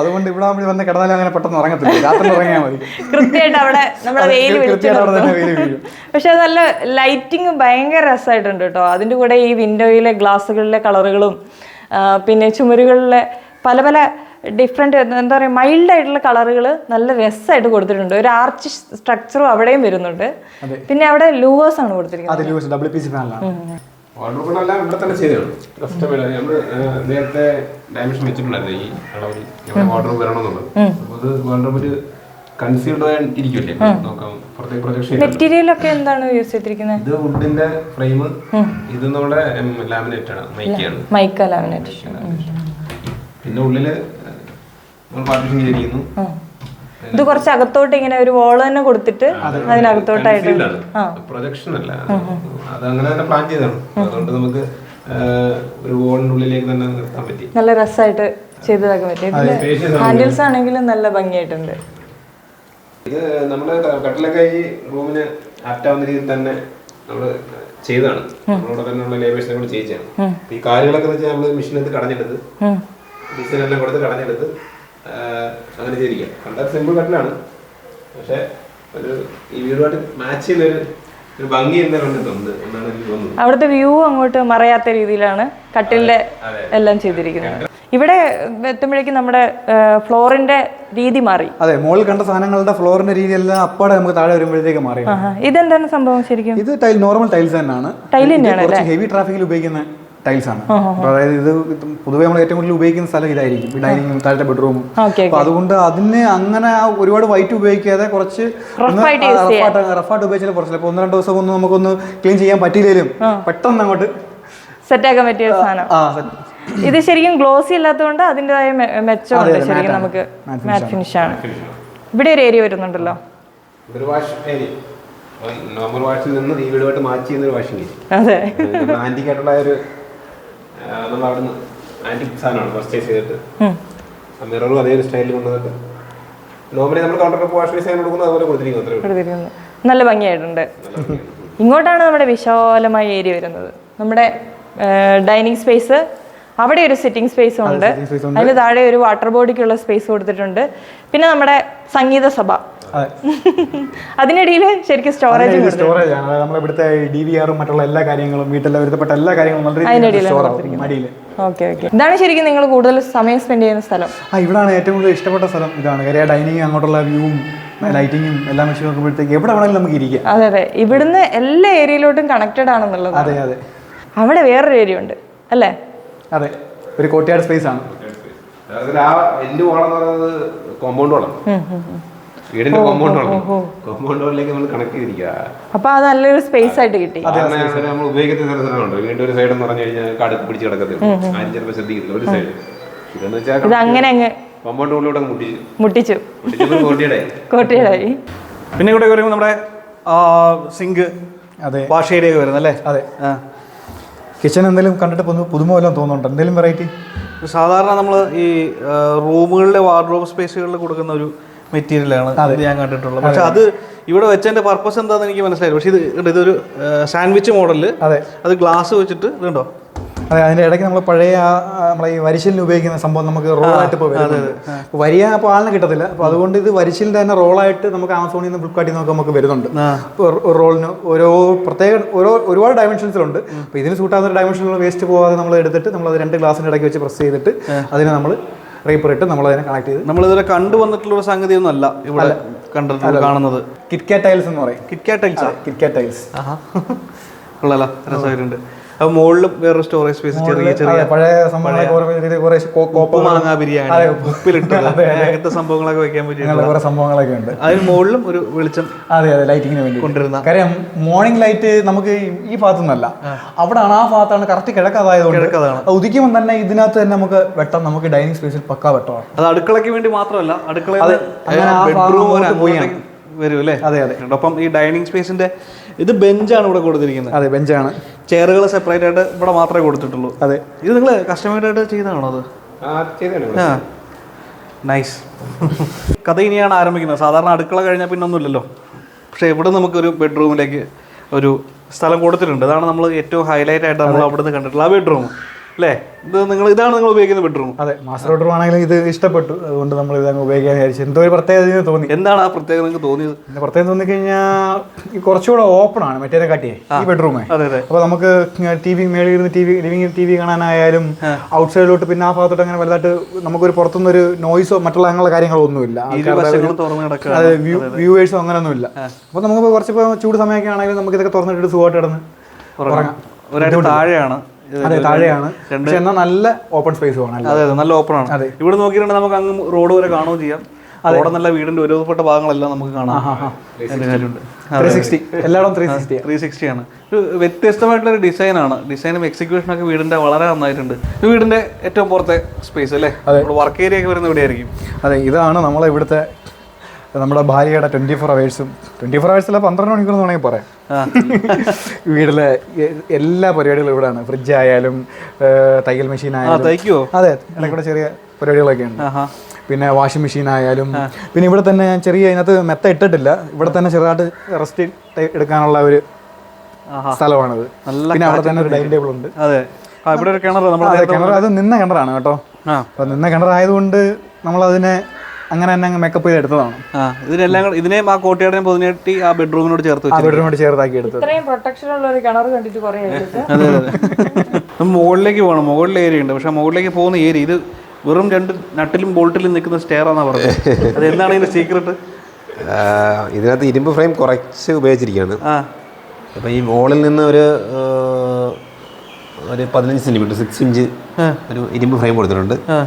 അതുകൊണ്ട് ഇവിടെ നമ്മൾ വന്ന് കിടന്നാലും അങ്ങനെ പെട്ടെന്ന് ഉറങ്ങത്തില്ല. രാത്രി ഉറങ്ങിയാൽ മതി. കൃത്യമായിട്ട് അവിടെ നമ്മുടെ വെയിൽ. പക്ഷെ അത് നല്ല ലൈറ്റിങ് ഭയങ്കര രസമായിട്ടുണ്ട് കേട്ടോ. അതിന്റെ കൂടെ ഈ വിൻഡോയിലെ ഗ്ലാസ്സുകളിലെ കളറുകളും പിന്നെ ചുമരുകളിലെ പല പല ഡിഫറെന്റ് എന്താ പറയുക മൈൽഡ് ആയിട്ടുള്ള കളറുകൾ നല്ല രസമായിട്ട് കൊടുത്തിട്ടുണ്ട്. ഒരു ആർച്ച് സ്ട്രക്ചറും അവിടെയും വരുന്നുണ്ട്. പിന്നെ അവിടെ ലൂവേഴ്സ് ആണ് കൊടുത്തിരിക്കുന്നത്. ഇവിടെ തന്നെ ചെയ്തതാണ് നമ്മൾ നേരത്തെ ഡയമെൻഷൻ വെച്ചിട്ടുണ്ടായിരുന്നു ഈ അളവിൽ ഇവിടെ വാർഡ്രോബ് വരണമെന്നുള്ളത്. അപ്പോൾ അത് വാർഡ്രോബിൽ കൺസീൽഡ് ആയി ഇരിക്കില്ലേ? നോക്കാം. പുറത്തേക്ക് പ്രൊജക്ഷൻ മെറ്റീരിയൽ ഒക്കെ എന്താണ് യൂസ് ചെയ്തിരിക്കുന്നത് ഇത് വുഡിന്റെ ഫ്രെയിം ഇത് നമ്മുടെ ലാമിനേറ്റ് ആണ്. മൈക്കാണ് മൈക്ക ലാമിനേറ്റ് പിന്നെ ഉള്ളിൽ പാർട്ടീഷൻ ചെയ്തിരിക്കുന്നു ഇത് കുറച്ച് അകത്തോട്ട് ഇങ്ങനെ ഒരു വോൾ തന്നെ കൊടുത്തിട്ട് അതിനകത്തോട്ടായിട്ട് പ്രൊജക്ഷൻ അല്ല. അത് അങ്ങനെ തന്നെ പ്ലാൻ ചെയ്തതാണ്. അതുകൊണ്ട് നമുക്ക് ഒരു വോളിനുള്ളിലേക്ക് തന്നെ നിർത്താൻ പറ്റി. നല്ല രസമായിട്ട് ചെയ്തതാക്കാൻ പറ്റും. ഹാൻഡിൽസ് ആണെങ്കിലും നല്ല ഭംഗിയായിട്ടുണ്ട്. ഇത് നമ്മൾ കട്ടിലൊക്കെ ഈ റൂമിന് ആപ്റ്റാവുന്ന രീതിയിൽ തന്നെ നമ്മൾ ചെയ്തതാണ്. നമ്മളോട് തന്നെയുള്ള ലേബേഴ്സിനെ കൂടെ ചെയ്യിച്ചാണ് ഈ കാര്യങ്ങളൊക്കെ വെച്ചാൽ നമ്മൾ മെഷീനകത്ത് കടഞ്ഞെടുത്ത് ഡിസൈൻ എല്ലാം കൊടുത്ത് കടഞ്ഞെടുത്ത് അങ്ങനെ ചെയ്തിരിക്കാം. കണ്ടാൽ സിമ്പിൾ കട്ടനാണ് പക്ഷെ ഒരു ഈ വീടുമായിട്ട് മാച്ച് ചെയ്യുന്ന ഒരു ഒരു ഭംഗി എന്തായാലും എന്നാണ് എനിക്ക് തോന്നുന്നത്. അവിടുത്തെ വ്യൂ അങ്ങോട്ട് മറയാത്ത രീതിയിലാണ് കട്ടിലിന്റെ എല്ലാം ചെയ്തിരിക്കുന്നത്. ഇവിടെ എത്തുമ്പോഴേക്കും നമ്മുടെ ഫ്ലോറിന്റെ രീതി മാറി. അതെ മുകളിൽ കണ്ട സാധനങ്ങളുടെ ഫ്ലോറിന്റെ രീതി എല്ലാം അപ്പാടെ നമുക്ക് താഴെ വരുമ്പോഴത്തേക്ക് മാറി. ഇതെന്താണ് സംഭവം ശരിക്കും? ഇത് ടൈൽ നോർമൽ ടൈൽസ് തന്നെയാണ്. ടൈൽ തന്നെയാണ് കുറച്ച് ഹെവി ട്രാഫിക്കിൽ ഉപയോഗിക്കുന്ന ടൈൽസ് ആണ്. അതായത് ഇത് പൊതുവെ നമ്മൾ ഏറ്റവും കൂടുതൽ ഉപയോഗിക്കുന്ന സ്ഥലം ഇതായിരിക്കും. ഡൈനിങ് താഴത്തെ ബെഡ്റൂം ഓക്കെ അപ്പൊ അതുകൊണ്ട് അതിന് അങ്ങനെ ആ ഒരുപാട് വൈറ്റ് ഉപയോഗിക്കാതെ കുറച്ച് റഫായിട്ട് ഉപയോഗിച്ചാൽ കുറച്ച് ഒന്ന് രണ്ട് ദിവസം ഒന്ന് നമുക്കൊന്ന് ക്ലീൻ ചെയ്യാൻ പറ്റിയില്ലെങ്കിലും പെട്ടെന്ന് അങ്ങോട്ട് സെറ്റാക്കാൻ പറ്റിയ സാധനം. ഇത് ശരിക്കും ഗ്ലോസി ഇല്ലാത്തതുകൊണ്ട് അതിന്റെതായ മെച്ചമുണ്ട് ശരിക്കും നമുക്ക് മാറ്റ് ഫിനിഷ് ആണ്. ഇവിടെ ഒരു ഏരിയ വരുന്നുണ്ടല്ലോ. ഇതൊരു വാഷ് ഏരിയ നോർമൽ വാഷിൽ നിന്ന് ഈ വീടുമായിട്ട് മാച്ച് ചെയ്യുന്ന ഒരു വാഷിംഗ് ഏരിയ അതെ. നമ്മൾ ആന്റിക് നിന്ന് ആന്റിക് സാധനമാണ് പർച്ചേസ് ചെയ്തിട്ട്. മിററും അതേ സ്റ്റൈലിൽ കൊണ്ടുവന്നിട്ട്. നോർമലി നമ്മൾ കൗണ്ടർ ടോപ്പ് വാഷ് ഡിസൈൻ കൊടുക്കുന്നത് അതുപോലെ കൊടുത്തിരിക്കുന്നു. നല്ല ഭംഗിയായിട്ടുണ്ട്. ഇങ്ങോട്ടാണ് നമ്മുടെ വിശാലമായ ഏരിയ വരുന്നത്. നമ്മുടെ ഡൈനിങ് സ്പേസ് അവിടെ ഒരു സിറ്റിംഗ് സ്പേസ് ഉണ്ട്. അതിന് താഴെ ഒരു വാട്ടർ ബോഡിക്കുള്ള സ്പേസ് കൊടുത്തിട്ടുണ്ട്. പിന്നെ നമ്മുടെ സംഗീത സഭ. അതെ. അതിനിടയിൽ ശരിക്കും സ്റ്റോറേജും സ്റ്റോറേജ് ആണ്. നമ്മുടെ ഇവിടുത്തെ ഡി വി ആറും മറ്റുള്ള എല്ലാ കാര്യങ്ങളും വീട്ടിലെ വരുത്തപ്പെട്ട എല്ലാ കാര്യങ്ങളും നല്ല ഓക്കെ ഓക്കെ ഇതാണ് ശരിക്കും നിങ്ങൾ കൂടുതൽ സമയം സ്പെൻഡ് ചെയ്യുന്ന സ്ഥലം. ആ ഇവിടാണ് ഏറ്റവും കൂടുതൽ ഇഷ്ടപ്പെട്ട സ്ഥലം ഇതാണ്. കാര്യം ഡൈനിങ് അങ്ങോട്ടുള്ള വ്യൂവും ലൈറ്റിങ്ങും എല്ലാം വെച്ച് നോക്കുമ്പോഴത്തേക്ക് എവിടെ വേണമെങ്കിലും നമുക്ക് ഇരിക്കാം. അതെ അതെ. ഇവിടുന്ന് എല്ലാ ഏരിയയിലോട്ടും കണക്റ്റഡ് ആണെന്നുള്ളത് അതെ അതെ. അവിടെ വേറൊരു ഏരിയ ഉണ്ട്. അല്ലേ? അതെ ഒരു കോട്ടയാട് സ്പേസ് ആണ്. പറയുന്നത് കോമ്പൗണ്ട് വീടിന്റെ കോമ്പൗണ്ട് കോമ്പൗണ്ട് വോളിലേക്ക് നമ്മൾ കണക്ട് ചെയ്തിരിക്കുക. അപ്പൊ അത് നല്ലൊരു സ്പേസ് ആയിട്ട് കിട്ടി. നമ്മൾ ഉപയോഗിക്കുന്ന വീണ്ടും ഒരു സൈഡ് എന്ന് പറഞ്ഞു കഴിഞ്ഞാൽ കടുക്ക് പിടിച്ച് കിടക്കത്തില്ല. ആരും ചിലപ്പോൾ ശ്രദ്ധിക്കില്ല ഒരു സൈഡ് ഇതെന്ന് ഇത് വെച്ചാൽ അങ്ങനെ അങ്ങ് കോമ്പൗണ്ട് ഉള്ളിലൂടെ മുട്ടിച്ചു. കോട്ടിയുടെ പിന്നെ ഇവിടെ വരുമ്പോൾ നമ്മുടെ സിങ്ക് അതെ. ഭാഷയിലേക്ക് അല്ലേ അതെ. ആ. കിച്ചൺ എന്തെങ്കിലും കണ്ടിട്ട് പുതു പുതുമ വല്ലതും തോന്നുന്നുണ്ട്? എന്തെങ്കിലും വെറൈറ്റി സാധാരണ നമ്മൾ ഈ റൂമുകളിലെ വാർഡ്രോബ് സ്പേസുകളിൽ കൊടുക്കുന്ന ഒരു മെറ്റീരിയലാണ് അത്. ഞാൻ കണ്ടിട്ടുള്ളത്. പക്ഷെ അത് ഇവിടെ വെച്ചതിന്റെ പർപ്പസ് എന്താണെന്ന് എനിക്ക് മനസ്സിലായി പക്ഷേ ഇത് ഇതൊരു സാൻഡ്വിച്ച് മോഡലിൽ അതെ. അത് ഗ്ലാസ് വെച്ചിട്ട് ഇതുണ്ടോ? അതെ അതിന്റെ ഇടയ്ക്ക് നമ്മൾ പഴയ നമ്മളെ ഈ വരിശലിന് ഉപയോഗിക്കുന്ന സംഭവം നമുക്ക് റോളായിട്ട് ഇപ്പോൾ വരുന്നത് വരിക വരിയ അപ്പോൾ ആളിന് കിട്ടത്തില്ല. അപ്പോൾ അതുകൊണ്ട് ഇത് വരിശലിന്റെ തന്നെ റോളായിട്ട് നമുക്ക് ആമസോണിൽ നിന്ന് ഫ്ലിപ്കാർട്ടിൽ നിന്നൊക്കെ നമുക്ക് വരുന്നുണ്ട്. റോളിന് ഓരോ പ്രത്യേക ഓരോ ഒരുപാട് ഡയമെൻഷൻസിലുണ്ട് അപ്പോൾ ഇതിന് സൂട്ടാകുന്ന ഡയമെൻഷനിൽ വേസ്റ്റ് പോകാതെ നമ്മൾ എടുത്തിട്ട് നമ്മൾ അത് രണ്ട് ഗ്ലാസിന്റെ ഇടയ്ക്ക് വെച്ച് പ്രസ് ചെയ്തിട്ട് അതിനെ നമ്മൾ റീപ്പർ ഇട്ട് നമ്മൾ അതിനെ കണക്ട് ചെയ്ത് നമ്മൾ ഇതുവരെ കണ്ടുവന്നിട്ടുള്ള ഒരു സംഗതി ഒന്നും അല്ല. ഇവിടെ കണ്ടിട്ടുള്ള കാണുന്നത്. കിറ്റ്കാറ്റ് ടൈൽസ് എന്ന് പറയും. കിറ്റ്കാറ്റ് ടൈൽസ് കിറ്റ്കാറ്റ് ടൈൽസ് കൊള്ളാലോ. രസമായിട്ടുണ്ട്. അത് മുകളിൽ വേറെ സ്റ്റോറേജ് സ്പേസ് ചെറിയ ചെറിയ പഴയ സംഭവങ്ങളൊക്കെ മാങ്ങാ ബിരിയാണി ഉപ്പിലിട്ടത്. അങ്ങനത്തെ സംഭവങ്ങളൊക്കെ വെക്കാൻ പറ്റിയ സംഭവങ്ങളൊക്കെ ഉണ്ട്. അതിന് മുകളിലും ഒരു വെളിച്ചം അതെ അതെ ലൈറ്റിങ്ങിന് വേണ്ടി കൊണ്ടുവരുന്ന. കാര്യം മോർണിംഗ് ലൈറ്റ് നമുക്ക് ഈ- ഭാഗത്തു നിന്നല്ല അവിടാണ് ആ ഭാഗത്താണ് കറക്റ്റ് കിഴക്കതായതുകൊണ്ട് കിഴക്കതാണ്. ഉദിക്കുമ്പോൾ തന്നെ ഇതിനകത്ത് തന്നെ നമുക്ക് വെട്ടം നമുക്ക് ഡൈനിങ് സ്പേസിൽ പക്കാ വെട്ടമാണ്. അത് അടുക്കളയ്ക്ക് വേണ്ടി മാത്രമല്ല അടുക്കള ബെഡ്റൂം വരും അല്ലേ? അതെ, അതെ. ഒപ്പം ഈ ഡൈനിങ് സ്പേസിന്റെ ഇത് ബെഞ്ചാണ് ഇവിടെ കൊടുത്തിരിക്കുന്നത്. അതെ ബെഞ്ചാണ്. ചെയറുകൾ സെപ്പറേറ്റ് ആയിട്ട് ഇവിടെ മാത്രമേ കൊടുത്തിട്ടുള്ളൂ. അതെ. ഇത് നിങ്ങൾ കസ്റ്റമൈഡ് ആയിട്ട് ചെയ്തതാണോ അത്? ആ നൈസ് കഥ ഇനിയാണ് ആരംഭിക്കുന്നത്. സാധാരണ അടുക്കള കഴിഞ്ഞാൽ പിന്നെ ഒന്നുമില്ലല്ലോ പക്ഷേ ഇവിടെ നമുക്കൊരു ബെഡ്റൂമിലേക്ക് ഒരു സ്ഥലം കൊടുത്തിട്ടുണ്ട്. അതാണ് നമ്മൾ ഏറ്റവും ഹൈലൈറ്റ് ആയിട്ട് നമ്മൾ അവിടുന്ന് കണ്ടിട്ടുള്ള ആ ബെഡ്റൂം അല്ലേ? ഇത് നിങ്ങൾ ഇതാണ് നിങ്ങൾ ഉപയോഗിക്കുന്ന ബെഡ്റൂം അതെ മാസ്റ്റർ ബെഡ്റൂം ആണെങ്കിലും ഇത് ഇഷ്ടപ്പെട്ടു. അതുകൊണ്ട് നമ്മൾ ഇത് അങ്ങ് ഉപയോഗിക്കാൻ വിചാരിച്ചു. എന്തോ ഒരു പ്രത്യേകത തോന്നി? എന്താണ് ആ പ്രത്യേകത നിങ്ങൾക്ക് തോന്നിയത്? പിന്നെ പ്രത്യേകം തോന്നിക്കഴിഞ്ഞാൽ കുറച്ചുകൂടെ ഓപ്പൺ ആണ് മറ്റേ കാട്ടിയേ ഈ ബെഡ്റൂമേ അപ്പോൾ നമുക്ക് ടി വി മേളിൽ ഇരുന്ന് T V living T V കാണാനായാലും out സൈഡിലോട്ട് പിന്നെ ആ ഭാഗത്തോട്ട് അങ്ങനെ വലുതായിട്ട് നമുക്കൊരു പുറത്തുനിന്ന് ഒരു നോയ്സോ മറ്റുള്ള അങ്ങനെയുള്ള കാര്യങ്ങളോ ഒന്നുമില്ല അതെ വ്യൂവേഴ്സോ അങ്ങനെയൊന്നുമില്ല അപ്പോൾ നമുക്ക് കുറച്ചിപ്പോൾ ചൂട് സമയമൊക്കെ ആണെങ്കിലും നമുക്ക് ഇതൊക്കെ തുറന്നിട്ട് സുഖമായിട്ട് കിടന്ന് ഉറങ്ങാം. ഒരടി താഴെയാണ്. അതെ താഴെയാണ്. പക്ഷെ എന്നാൽ നല്ല ഓപ്പൺ സ്പേസ് ആണ് അതെ അതെ നല്ല ഓപ്പൺ ആണ്. ഇവിടെ നോക്കിയിട്ടുണ്ടെങ്കിൽ നമുക്ക് അങ്ങ് റോഡ് വരെ കാണുകയും ചെയ്യാം. അവിടെ നല്ല വീടിന്റെ ഒരുപ്പെട്ട ഭാഗങ്ങളെല്ലാം നമുക്ക് കാണാം. കാര്യമുണ്ട് ത്രീ സിക്സ്റ്റി ആണ്. ഒരു വ്യത്യസ്തമായിട്ടുള്ള ഒരു ഡിസൈനാണ്. ഡിസൈനും എക്സിക്യൂഷനും ഒക്കെ വീടിന്റെ വളരെ നന്നായിട്ടുണ്ട്. വീടിന്റെ ഏറ്റവും പുറത്തെ സ്പേസ് അല്ലേ? വർക്ക് ഏരിയ ഒക്കെ വരുന്ന ഇവിടെ ആയിരിക്കും അതെ ഇതാണ് നമ്മളെ ഇവിടുത്തെ നമ്മുടെ ഭാര്യയുടെ ട്വന്റി ഫോർ അവേഴ്സും ട്വന്റി ഫോർ അവേഴ്സിലെ പന്ത്രണ്ട് മണിക്കൂർ എന്ന് വേണമെങ്കിൽ പറയാം. വീട്ടിലെ എല്ലാ പരിപാടികളും ഇവിടെയാണ്. ഫ്രിഡ്ജ് ആയാലും തയ്യൽ മെഷീൻ ആയാലും. അതെ ഇടയ്ക്കൂടെ ചെറിയ പരിപാടികളൊക്കെ ഉണ്ട്. പിന്നെ വാഷിംഗ് മെഷീൻ ആയാലും പിന്നെ ഇവിടെ തന്നെ ഞാൻ ചെറിയ അതിനകത്ത് മെത്ത ഇട്ടിട്ടില്ല. ഇവിടെ തന്നെ ചെറുതായിട്ട് റെസ്റ്റ് എടുക്കാനുള്ള ഒരു സ്ഥലമാണത്. പിന്നെ അവിടെ തന്നെ ഒരു ഡൈനിങ് ടേബിൾ ഉണ്ട്. അതെ. ഇവിടെ ഒരു കിണർ നമ്മൾ കിണർ അത് നിന്ന കിണറാണ് കേട്ടോ. നിന്ന കിണറായതുകൊണ്ട് നമ്മളതിനെ അങ്ങനെ തന്നെ അങ്ങ് മേക്കപ്പ് ചെയ്ത് എടുത്തതാണ്. ആ ഇതിനെല്ലാം കൂടെ- ഇതിനെയും ആ കോട്ടയാടിനെയും പൊതിനെട്ടി ആ ബെഡ്റൂമിനോട് ചേർത്ത് ആ വെച്ചു ബെഡ്റൂമോട് ചേർത്താക്കി എടുത്തത്. ഇത്രയും പ്രൊട്ടക്ഷൻ ഉള്ള ഒരു കിണർ കണ്ടിട്ട് കുറേ അതെ അതെ നമ്മൾ മുകളിലേക്ക് പോകണം മുകളിലെ ഏരിയ ഉണ്ട്. പക്ഷെ മുകളിലേക്ക് പോകുന്ന ഏരിയ ഇത് വെറും രണ്ട് നട്ടിലും ബോൾട്ടിലും നിൽക്കുന്ന സ്റ്റെയർ ആണെന്നാ പറഞ്ഞത്. അത് എന്താണ് ഇതിന്റെ സീക്രട്ട് ഇതിനകത്ത് ഇരുമ്പ് ഫ്രെയിം കുറച്ച് ഉപയോഗിച്ചിരിക്കുകയാണ്. ആ. അപ്പോൾ ഈ വോളിൽ നിന്ന് ഒരു ഒരു പതിനഞ്ച് സെന്റിമീറ്റർ സിക്സ് ഇഞ്ച് ഒരു ഇരുമ്പ് ഫ്രെയിം കൊടുത്തിട്ടുണ്ട്. ആ,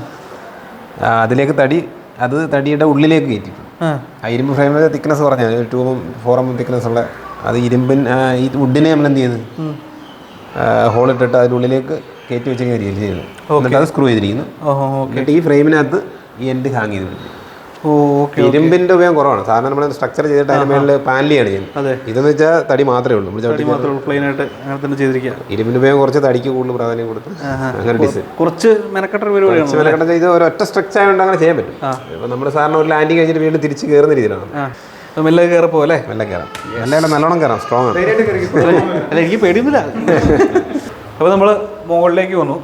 അതിലേക്ക് തടി അത് തടിയുടെ ഉള്ളിലേക്ക് കയറ്റിട്ടു ആ. ഇരുമ്പ് ഫ്രെയിമിന്റെ തിക്നെസ് പറഞ്ഞാൽ ടൂബും എം തിക്നെസ് ഉള്ള അത് ഇരുമ്പിൻ ഈ വുഡിനെ നമ്മൾ എന്ത് ചെയ്ത് ഹോൾ ഇട്ടിട്ട് അതിനുള്ളിലേക്ക് കയറ്റി വെച്ചിരിക്കുന്ന രീതിയിൽ ചെയ്യുന്നു എന്നിട്ട് അത് സ്ക്രൂ ചെയ്തിരിക്കുന്നു. എന്നിട്ട് ഈ ഫ്രെയിമിനകത്ത് ഈ എൻഡ് ഹാങ് ചെയ്തിട്ടുണ്ട് ഇരുമ്പിന്റെ ഉപയോഗം കുറവാണ്. സാധാരണ നമ്മൾ സ്ട്രക്ചർ ചെയ്തിട്ട് അതിന് മേളിൽ പാനലിയാണ് ചെയ്യുന്നത്. ഇതെന്ന് വെച്ചാൽ തടി മാത്രമേ ഉള്ളൂ. ചവിട്ടി മാത്രമേ ഉള്ളൂ. പ്ലെയിൻ ആയിട്ട് അങ്ങനെ തന്നെ ചെയ്തിരിക്കുക. ഇരുമ്പിന്റെ ഉപയോഗം കുറച്ച് തടിക്ക് കൂടുതൽ പ്രാധാന്യം കൊടുത്ത് അങ്ങനെ ഡിസൈൻ കുറച്ച് മെനക്കെട്ട പരിപാടിയാണ് മെനക്കെട്ട ഇത് ഒരൊറ്റ സ്ട്രക്ചർ ആയതുകൊണ്ട് അങ്ങനെ ചെയ്യാൻ പറ്റും. ഇപ്പൊ നമ്മൾ സാധാരണ ഒരു ലാൻഡിങ് കഴിഞ്ഞിട്ട് വീണ്ടും തിരിച്ച് കയറുന്ന രീതിയിലാണ്. മെല്ലെ കയറപ്പോ അല്ലേ? മെല്ലെ കയറാം മെല്ലെ നല്ലോണം കയറാം സ്ട്രോങ് ആണ്. അല്ല എനിക്ക് പേടിയൊന്നുമില്ല. അപ്പോൾ നമ്മൾ മുകളിലേക്ക് വന്നു.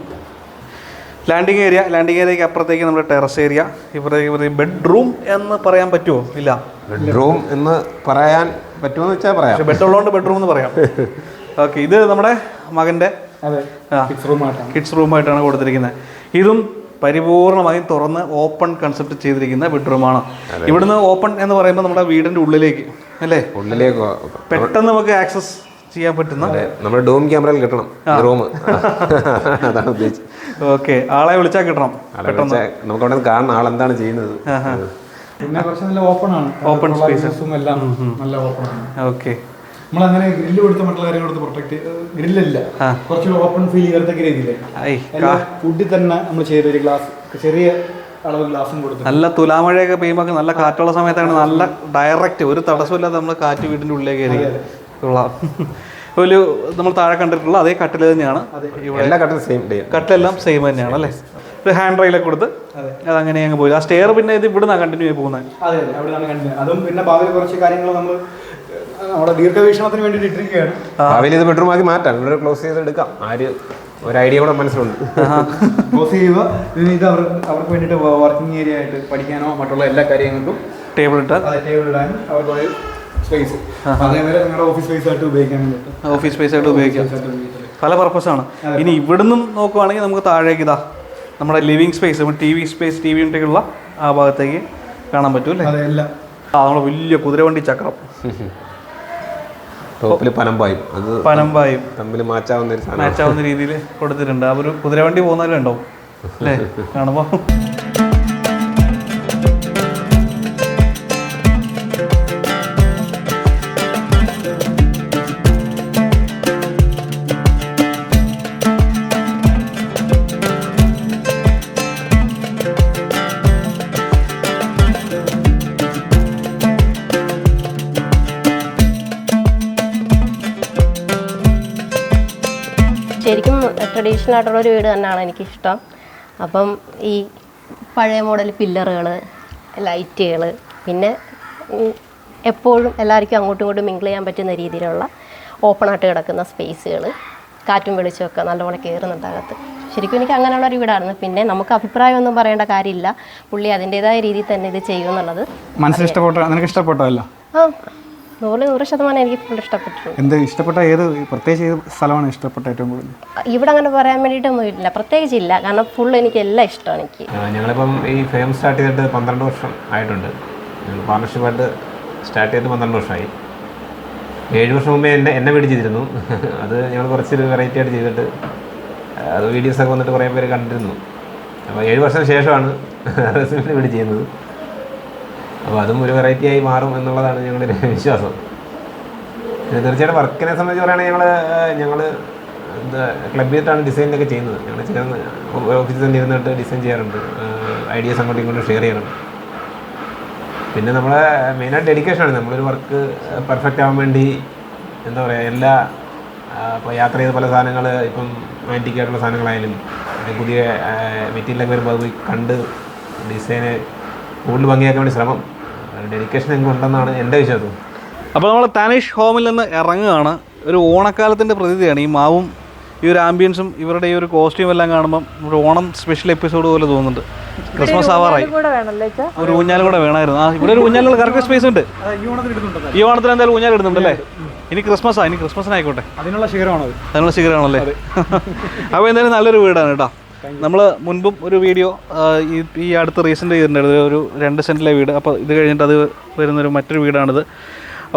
ലാൻഡിങ് ഏരിയ ലാൻഡിങ് ഏരിയക്ക് അപ്പുറത്തേക്ക് നമ്മുടെ ടെറസ് ഏരിയ ഇപ്പുറത്തേക്ക് ബെഡ്റൂം എന്ന് പറയാൻ പറ്റുമോ ഇല്ല. ബെഡ്റൂം എന്ന് പറയാൻ പറ്റുമെന്ന് വെച്ചാൽ പറയാം. ബെഡ് ഉള്ളതുകൊണ്ട് ബെഡ്റൂം എന്ന് പറയാം. ഓക്കെ ഇത് നമ്മുടെ മകന്റെ കിഡ്സ് റൂമായിട്ടാണ് കൊടുത്തിരിക്കുന്നത്. ഇതും പരിപൂർണമായും തുറന്ന് ഓപ്പൺ കൺസെപ്റ്റ് ചെയ്തിരിക്കുന്ന ബെഡ്റൂമാണ് ഇവിടുന്ന് ഓപ്പൺ എന്ന് പറയുമ്പോൾ നമ്മുടെ വീടിന്റെ ഉള്ളിലേക്ക് അല്ലേ? ഉള്ളിലേക്ക് പെട്ടെന്ന് നമുക്ക് ആക്സസ് ചെയ്യാൻ പറ്റുന്ന നമ്മുടെ ഡോം ക്യാമറയിൽ കിട്ടണം. റൂം അതാണ് ഉദ്ദേശിച്ചത്. ഓക്കെ ആളെ വിളിച്ചാൽ കിട്ടണം. നമുക്ക് അവിടെ കാണണം ആളെന്താണ് ചെയ്യുന്നത്? പിന്നെ കുറച്ച് നല്ല ഓപ്പൺ ആണ്. ഓപ്പൺ സ്പേസും എല്ലാം നല്ല ഓപ്പൺ ആണ്. ഓക്കെ. നമ്മൾ അങ്ങനെ ഗ്രില്ല് കൊടുത്ത മറ്റുള്ള കാര്യങ്ങൾ കൊടുത്ത് പ്രൊട്ടക്ട് ഗ്രില്ലല്ല കുറച്ചുകൂടി ഓപ്പൺ ഫീൽ ചെയ്യത്തക്ക രീതിയിൽ. ഫുഡിൽ തന്നെ നമ്മൾ ചെയ്തൊരു ഗ്ലാസ് ചെറിയ അളവ് ഗ്ലാസും കൊടുത്തു നല്ല തുലാമഴയൊക്കെ പെയ്യുമ്പോൾ നല്ല കാറ്റുള്ള സമയത്താണ് നല്ല ഡയറക്റ്റ് ഒരു തടസ്സമില്ലാതെ നമ്മൾ കാറ്റ് വീടിന്റെ ഉള്ളിലേക്ക് കയറി. കൊള്ളാം. ഒരു നമ്മൾ താഴെ കണ്ടിട്ടുള്ള അതേ കട്ടിൽ തന്നെയാണ്. ഇവിടെ എല്ലാ കട്ടും സെയിം ഡേ കട്ടിലെല്ലാം സെയിം തന്നെയാണ് അല്ലേ? ഒരു ഹാൻഡ് റൈലൊക്കെ കൊടുത്ത് അത്. അങ്ങനെ അങ്ങ് പോയി. ആ സ്റ്റെയർ പിന്നെ ഇത് ഇവിടെ നിന്നാണ് കണ്ടിന്യൂ ആയി പോകുന്നത്. അതെ അതെ. അതും പിന്നെ ഭാവിയിൽ കുറച്ച് കാര്യങ്ങൾ നമ്മൾ നമ്മുടെ ദീർഘവീക്ഷണത്തിന് വേണ്ടി ഇട്ടിരിക്കുകയാണ്. ഭാവിയിൽ ഇത് ബെഡ്റൂം ആക്കി മാറ്റാം. ഇവിടെ ക്ലോസ് ചെയ്ത് എടുക്കാം. ആര് ഒരു ഐഡിയ കൂടെ മനസ്സിലുണ്ട്. ക്ലോസ് ചെയ്യുക. പിന്നെ ഇത് അവർ അവർക്ക് വേണ്ടിയിട്ട് വർക്കിംഗ് ഏരിയ ആയിട്ട് പഠിക്കാനോ മറ്റുള്ള എല്ലാ കാര്യങ്ങൾക്കും ടേബിൾ ഇട്ടാൽ. ടേബിൾ ഇടാനും അവർക്ക് സ്പേസ് അതേപോലെ നിങ്ങളുടെ ഓഫീസ് സ്പേസ് ആയിട്ട് ഉപയോഗിക്കാൻ വേണ്ടിയിട്ട്. ഓഫീസ് സ്പേസ് ആയിട്ട് ഉപയോഗിക്കാം. പല പർപ്പസാണ് ഇനി ഇവിടുന്ന് നോക്കുവാണെങ്കിൽ നമുക്ക് താഴേക്ക് ഇതാ നമ്മുടെ living space T V space T V ഉള്ള ആ ഭാഗത്തേക്ക് കാണാൻ പറ്റും അല്ലേ? അതെ എല്ലാം. ആ നമ്മുടെ വലിയ കുതിരവണ്ടി ചക്രം. ടോപ്പിൽ പനമ്പായും. അത് പനമ്പായും. തമ്മിൽ മാറ്റാവുന്ന ഒരു മാച്ച് ആവുന്ന രീതിയിൽ കൊടുത്തിട്ടുണ്ട്. ആ ഒരു കുതിരവണ്ടി പോകുന്നവരുണ്ടാവും. ഉണ്ടാവും അല്ലേ? കാണുമ്പോൾ ട്രഡീഷണൽ ആയിട്ടുള്ള ഒരു വീട് തന്നെയാണ് എനിക്കിഷ്ടം. അപ്പം ഈ പഴയ മോഡൽ പില്ലറുകൾ ലൈറ്റുകൾ പിന്നെ എപ്പോഴും എല്ലാവർക്കും അങ്ങോട്ടും ഇങ്ങോട്ടും മിങ്കിൾ ചെയ്യാൻ പറ്റുന്ന രീതിയിലുള്ള ഓപ്പണായിട്ട് കിടക്കുന്ന സ്പേസുകൾ കാറ്റും വെളിച്ചമൊക്കെ നല്ലപോലെ കയറുന്നുണ്ട് അകത്ത്. ശരിക്കും എനിക്ക് അങ്ങനെയുള്ള ഒരു വീടായിരുന്നു. പിന്നെ നമുക്ക് അഭിപ്രായമൊന്നും പറയേണ്ട കാര്യമില്ല. പുള്ളി അതിന്റെതായ രീതിയിൽ തന്നെ ഇത് ചെയ്യുമെന്നുള്ളത് മനസ്സിൽ ഇഷ്ടപ്പെട്ടോ നിനക്ക് ഇഷ്ടപ്പെട്ടതല്ല? ആ നൂറിൽ നൂറ് ശതമാനം എനിക്ക് ഫുൾ ഇഷ്ടപ്പെട്ടു എന്ത് ഇഷ്ടപ്പെട്ട ഏത് പ്രത്യേകിച്ച് ഏത് സ്ഥലമാണ് ഇഷ്ടപ്പെട്ട ഏറ്റവും കൂടുതൽ? ഇവിടെ അങ്ങനെ പറയാൻ വേണ്ടിയിട്ടൊന്നും ഇല്ല. പ്രത്യേകിച്ചില്ല. കാരണം ഫുൾ എനിക്ക് എല്ലാം ഇഷ്ടമാണ് എനിക്ക്. ഞങ്ങളിപ്പം ഈ ഫേം സ്റ്റാർട്ട് ചെയ്തിട്ട് പന്ത്രണ്ട് വർഷം ആയിട്ടുണ്ട്. ഞങ്ങൾ പാർട്ണർഷിപ്പായിട്ട് സ്റ്റാർട്ട് ചെയ്തിട്ട് പന്ത്രണ്ട് വർഷമായി. ഏഴ് വർഷം മുമ്പേ എന്നെ എന്നെ വീട് ചെയ്തിരുന്നു. അത് ഞങ്ങൾ കുറച്ചൊരു വെറൈറ്റി ആയിട്ട് ചെയ്തിട്ട് അത് വീഡിയോസൊക്കെ വന്നിട്ട് കുറേ പേര് കണ്ടിരുന്നു. അപ്പോൾ ഏഴ് വർഷം ശേഷമാണ് റെസിപ്പിന് വീട് ചെയ്യുന്നത്. അപ്പോൾ അതും ഒരു വെറൈറ്റി ആയി മാറും എന്നുള്ളതാണ് ഞങ്ങളുടെ വിശ്വാസം. തീർച്ചയായിട്ടും വർക്കിനെ സംബന്ധിച്ച് പറയുകയാണെങ്കിൽ ഞങ്ങൾ ഞങ്ങൾ എന്താ ക്ലബിലിട്ടാണ് ഡിസൈനൊക്കെ ചെയ്യുന്നത്. ഞങ്ങൾ ചേർന്ന് ഓഫീസിൽ തന്നെ ഇരുന്നിട്ട് ഡിസൈൻ ചെയ്യാറുണ്ട്. ഐഡിയാസ് അങ്ങോട്ടും ഇങ്ങോട്ടും ഷെയർ ചെയ്യാറുണ്ട്. പിന്നെ നമ്മളെ മെയിനായിട്ട് ഡെഡിക്കേഷനാണ് നമ്മളൊരു വർക്ക് പെർഫെക്റ്റ് ആവാൻ വേണ്ടി എന്താ പറയുക എല്ലാ ഇപ്പോൾ യാത്ര ചെയ്ത പല സാധനങ്ങൾ ഇപ്പം ആന്റിക് ആയിട്ടുള്ള സാധനങ്ങളായാലും പുതിയ മെറ്റീരിയലൊക്കെ വരുമ്പോൾ അത് പോയി കണ്ട് ഡിസൈന് കൂടുതൽ ഭംഗിയാക്കാൻ വേണ്ടി ശ്രമം. ഡെഡിക്കേഷൻ ഉണ്ടെന്നാണ് എന്റെ വിശ്വാസം. അപ്പോൾ നമ്മൾ തനിഷ് ഹോമിൽ നിന്ന് ഇറങ്ങുകയാണ്. ഒരു ഓണക്കാലത്തിന്റെ പ്രതീതിയാണ് ഈ മാവും ഈ ഒരു ആംബിയൻസും ഇവരുടെ ഈ ഒരു കോസ്റ്റ്യൂം എല്ലാം കാണുമ്പം ഒരു ഓണം സ്പെഷ്യൽ എപ്പിസോഡ് പോലെ തോന്നുന്നുണ്ട്. ക്രിസ്മസ് ആവാറായി. ഒരു ഊഞ്ഞാലും കൂടെ വേണമായിരുന്നു ആ ഇവിടെ ഒരു ഊഞ്ഞാലുള്ള കറക്റ്റ് സ്പേസ് ഉണ്ട്. ഈ ഓണത്തിന് എന്തായാലും ഊഞ്ഞാൽ ഇടുന്നുണ്ട് അല്ലേ? ഇനി ക്രിസ്മസ് ആ ഇനി ക്രിസ്മസിനായിക്കോട്ടെ അതിനുള്ള ശിഖരമാണോ അതിനുള്ള ശിഖരമാണല്ലേ? അപ്പോൾ എന്തായാലും നല്ലൊരു വീടാണ് കേട്ടോ. നമ്മൾ മുൻപും ഒരു വീഡിയോ ഈ അടുത്ത് റീസെന്റ് ചെയ്തിട്ടുണ്ടായിരുന്നു. ഒരു രണ്ട് സെന്റിലെ വീട്. അപ്പോൾ ഇത് കഴിഞ്ഞിട്ട് അത് വരുന്നൊരു മറ്റൊരു വീടാണിത്.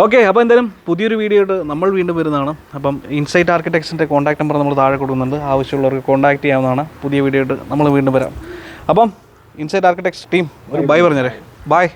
ഓക്കെ അപ്പോൾ എന്തായാലും പുതിയൊരു വീഡിയോ ആയിട്ട് നമ്മൾ വീണ്ടും വരുന്നതാണ്. അപ്പം ഇൻസൈറ്റ് ആർക്കിടെക്ട്സിന്റെ കോൺടാക്ട് നമ്പർ നമ്മൾ താഴെ കൊടുക്കുന്നുണ്ട്. ആവശ്യമുള്ളവർക്ക് കോൺടാക്ട് ചെയ്യാവുന്നതാണ്. പുതിയ വീഡിയോ ആയിട്ട് നമ്മൾ വീണ്ടും വരാം. അപ്പം ഇൻസൈറ്റ് ആർക്കിടെക്ട്സ് ടീം ഒരു ബൈ പറഞ്ഞേരെ ബൈ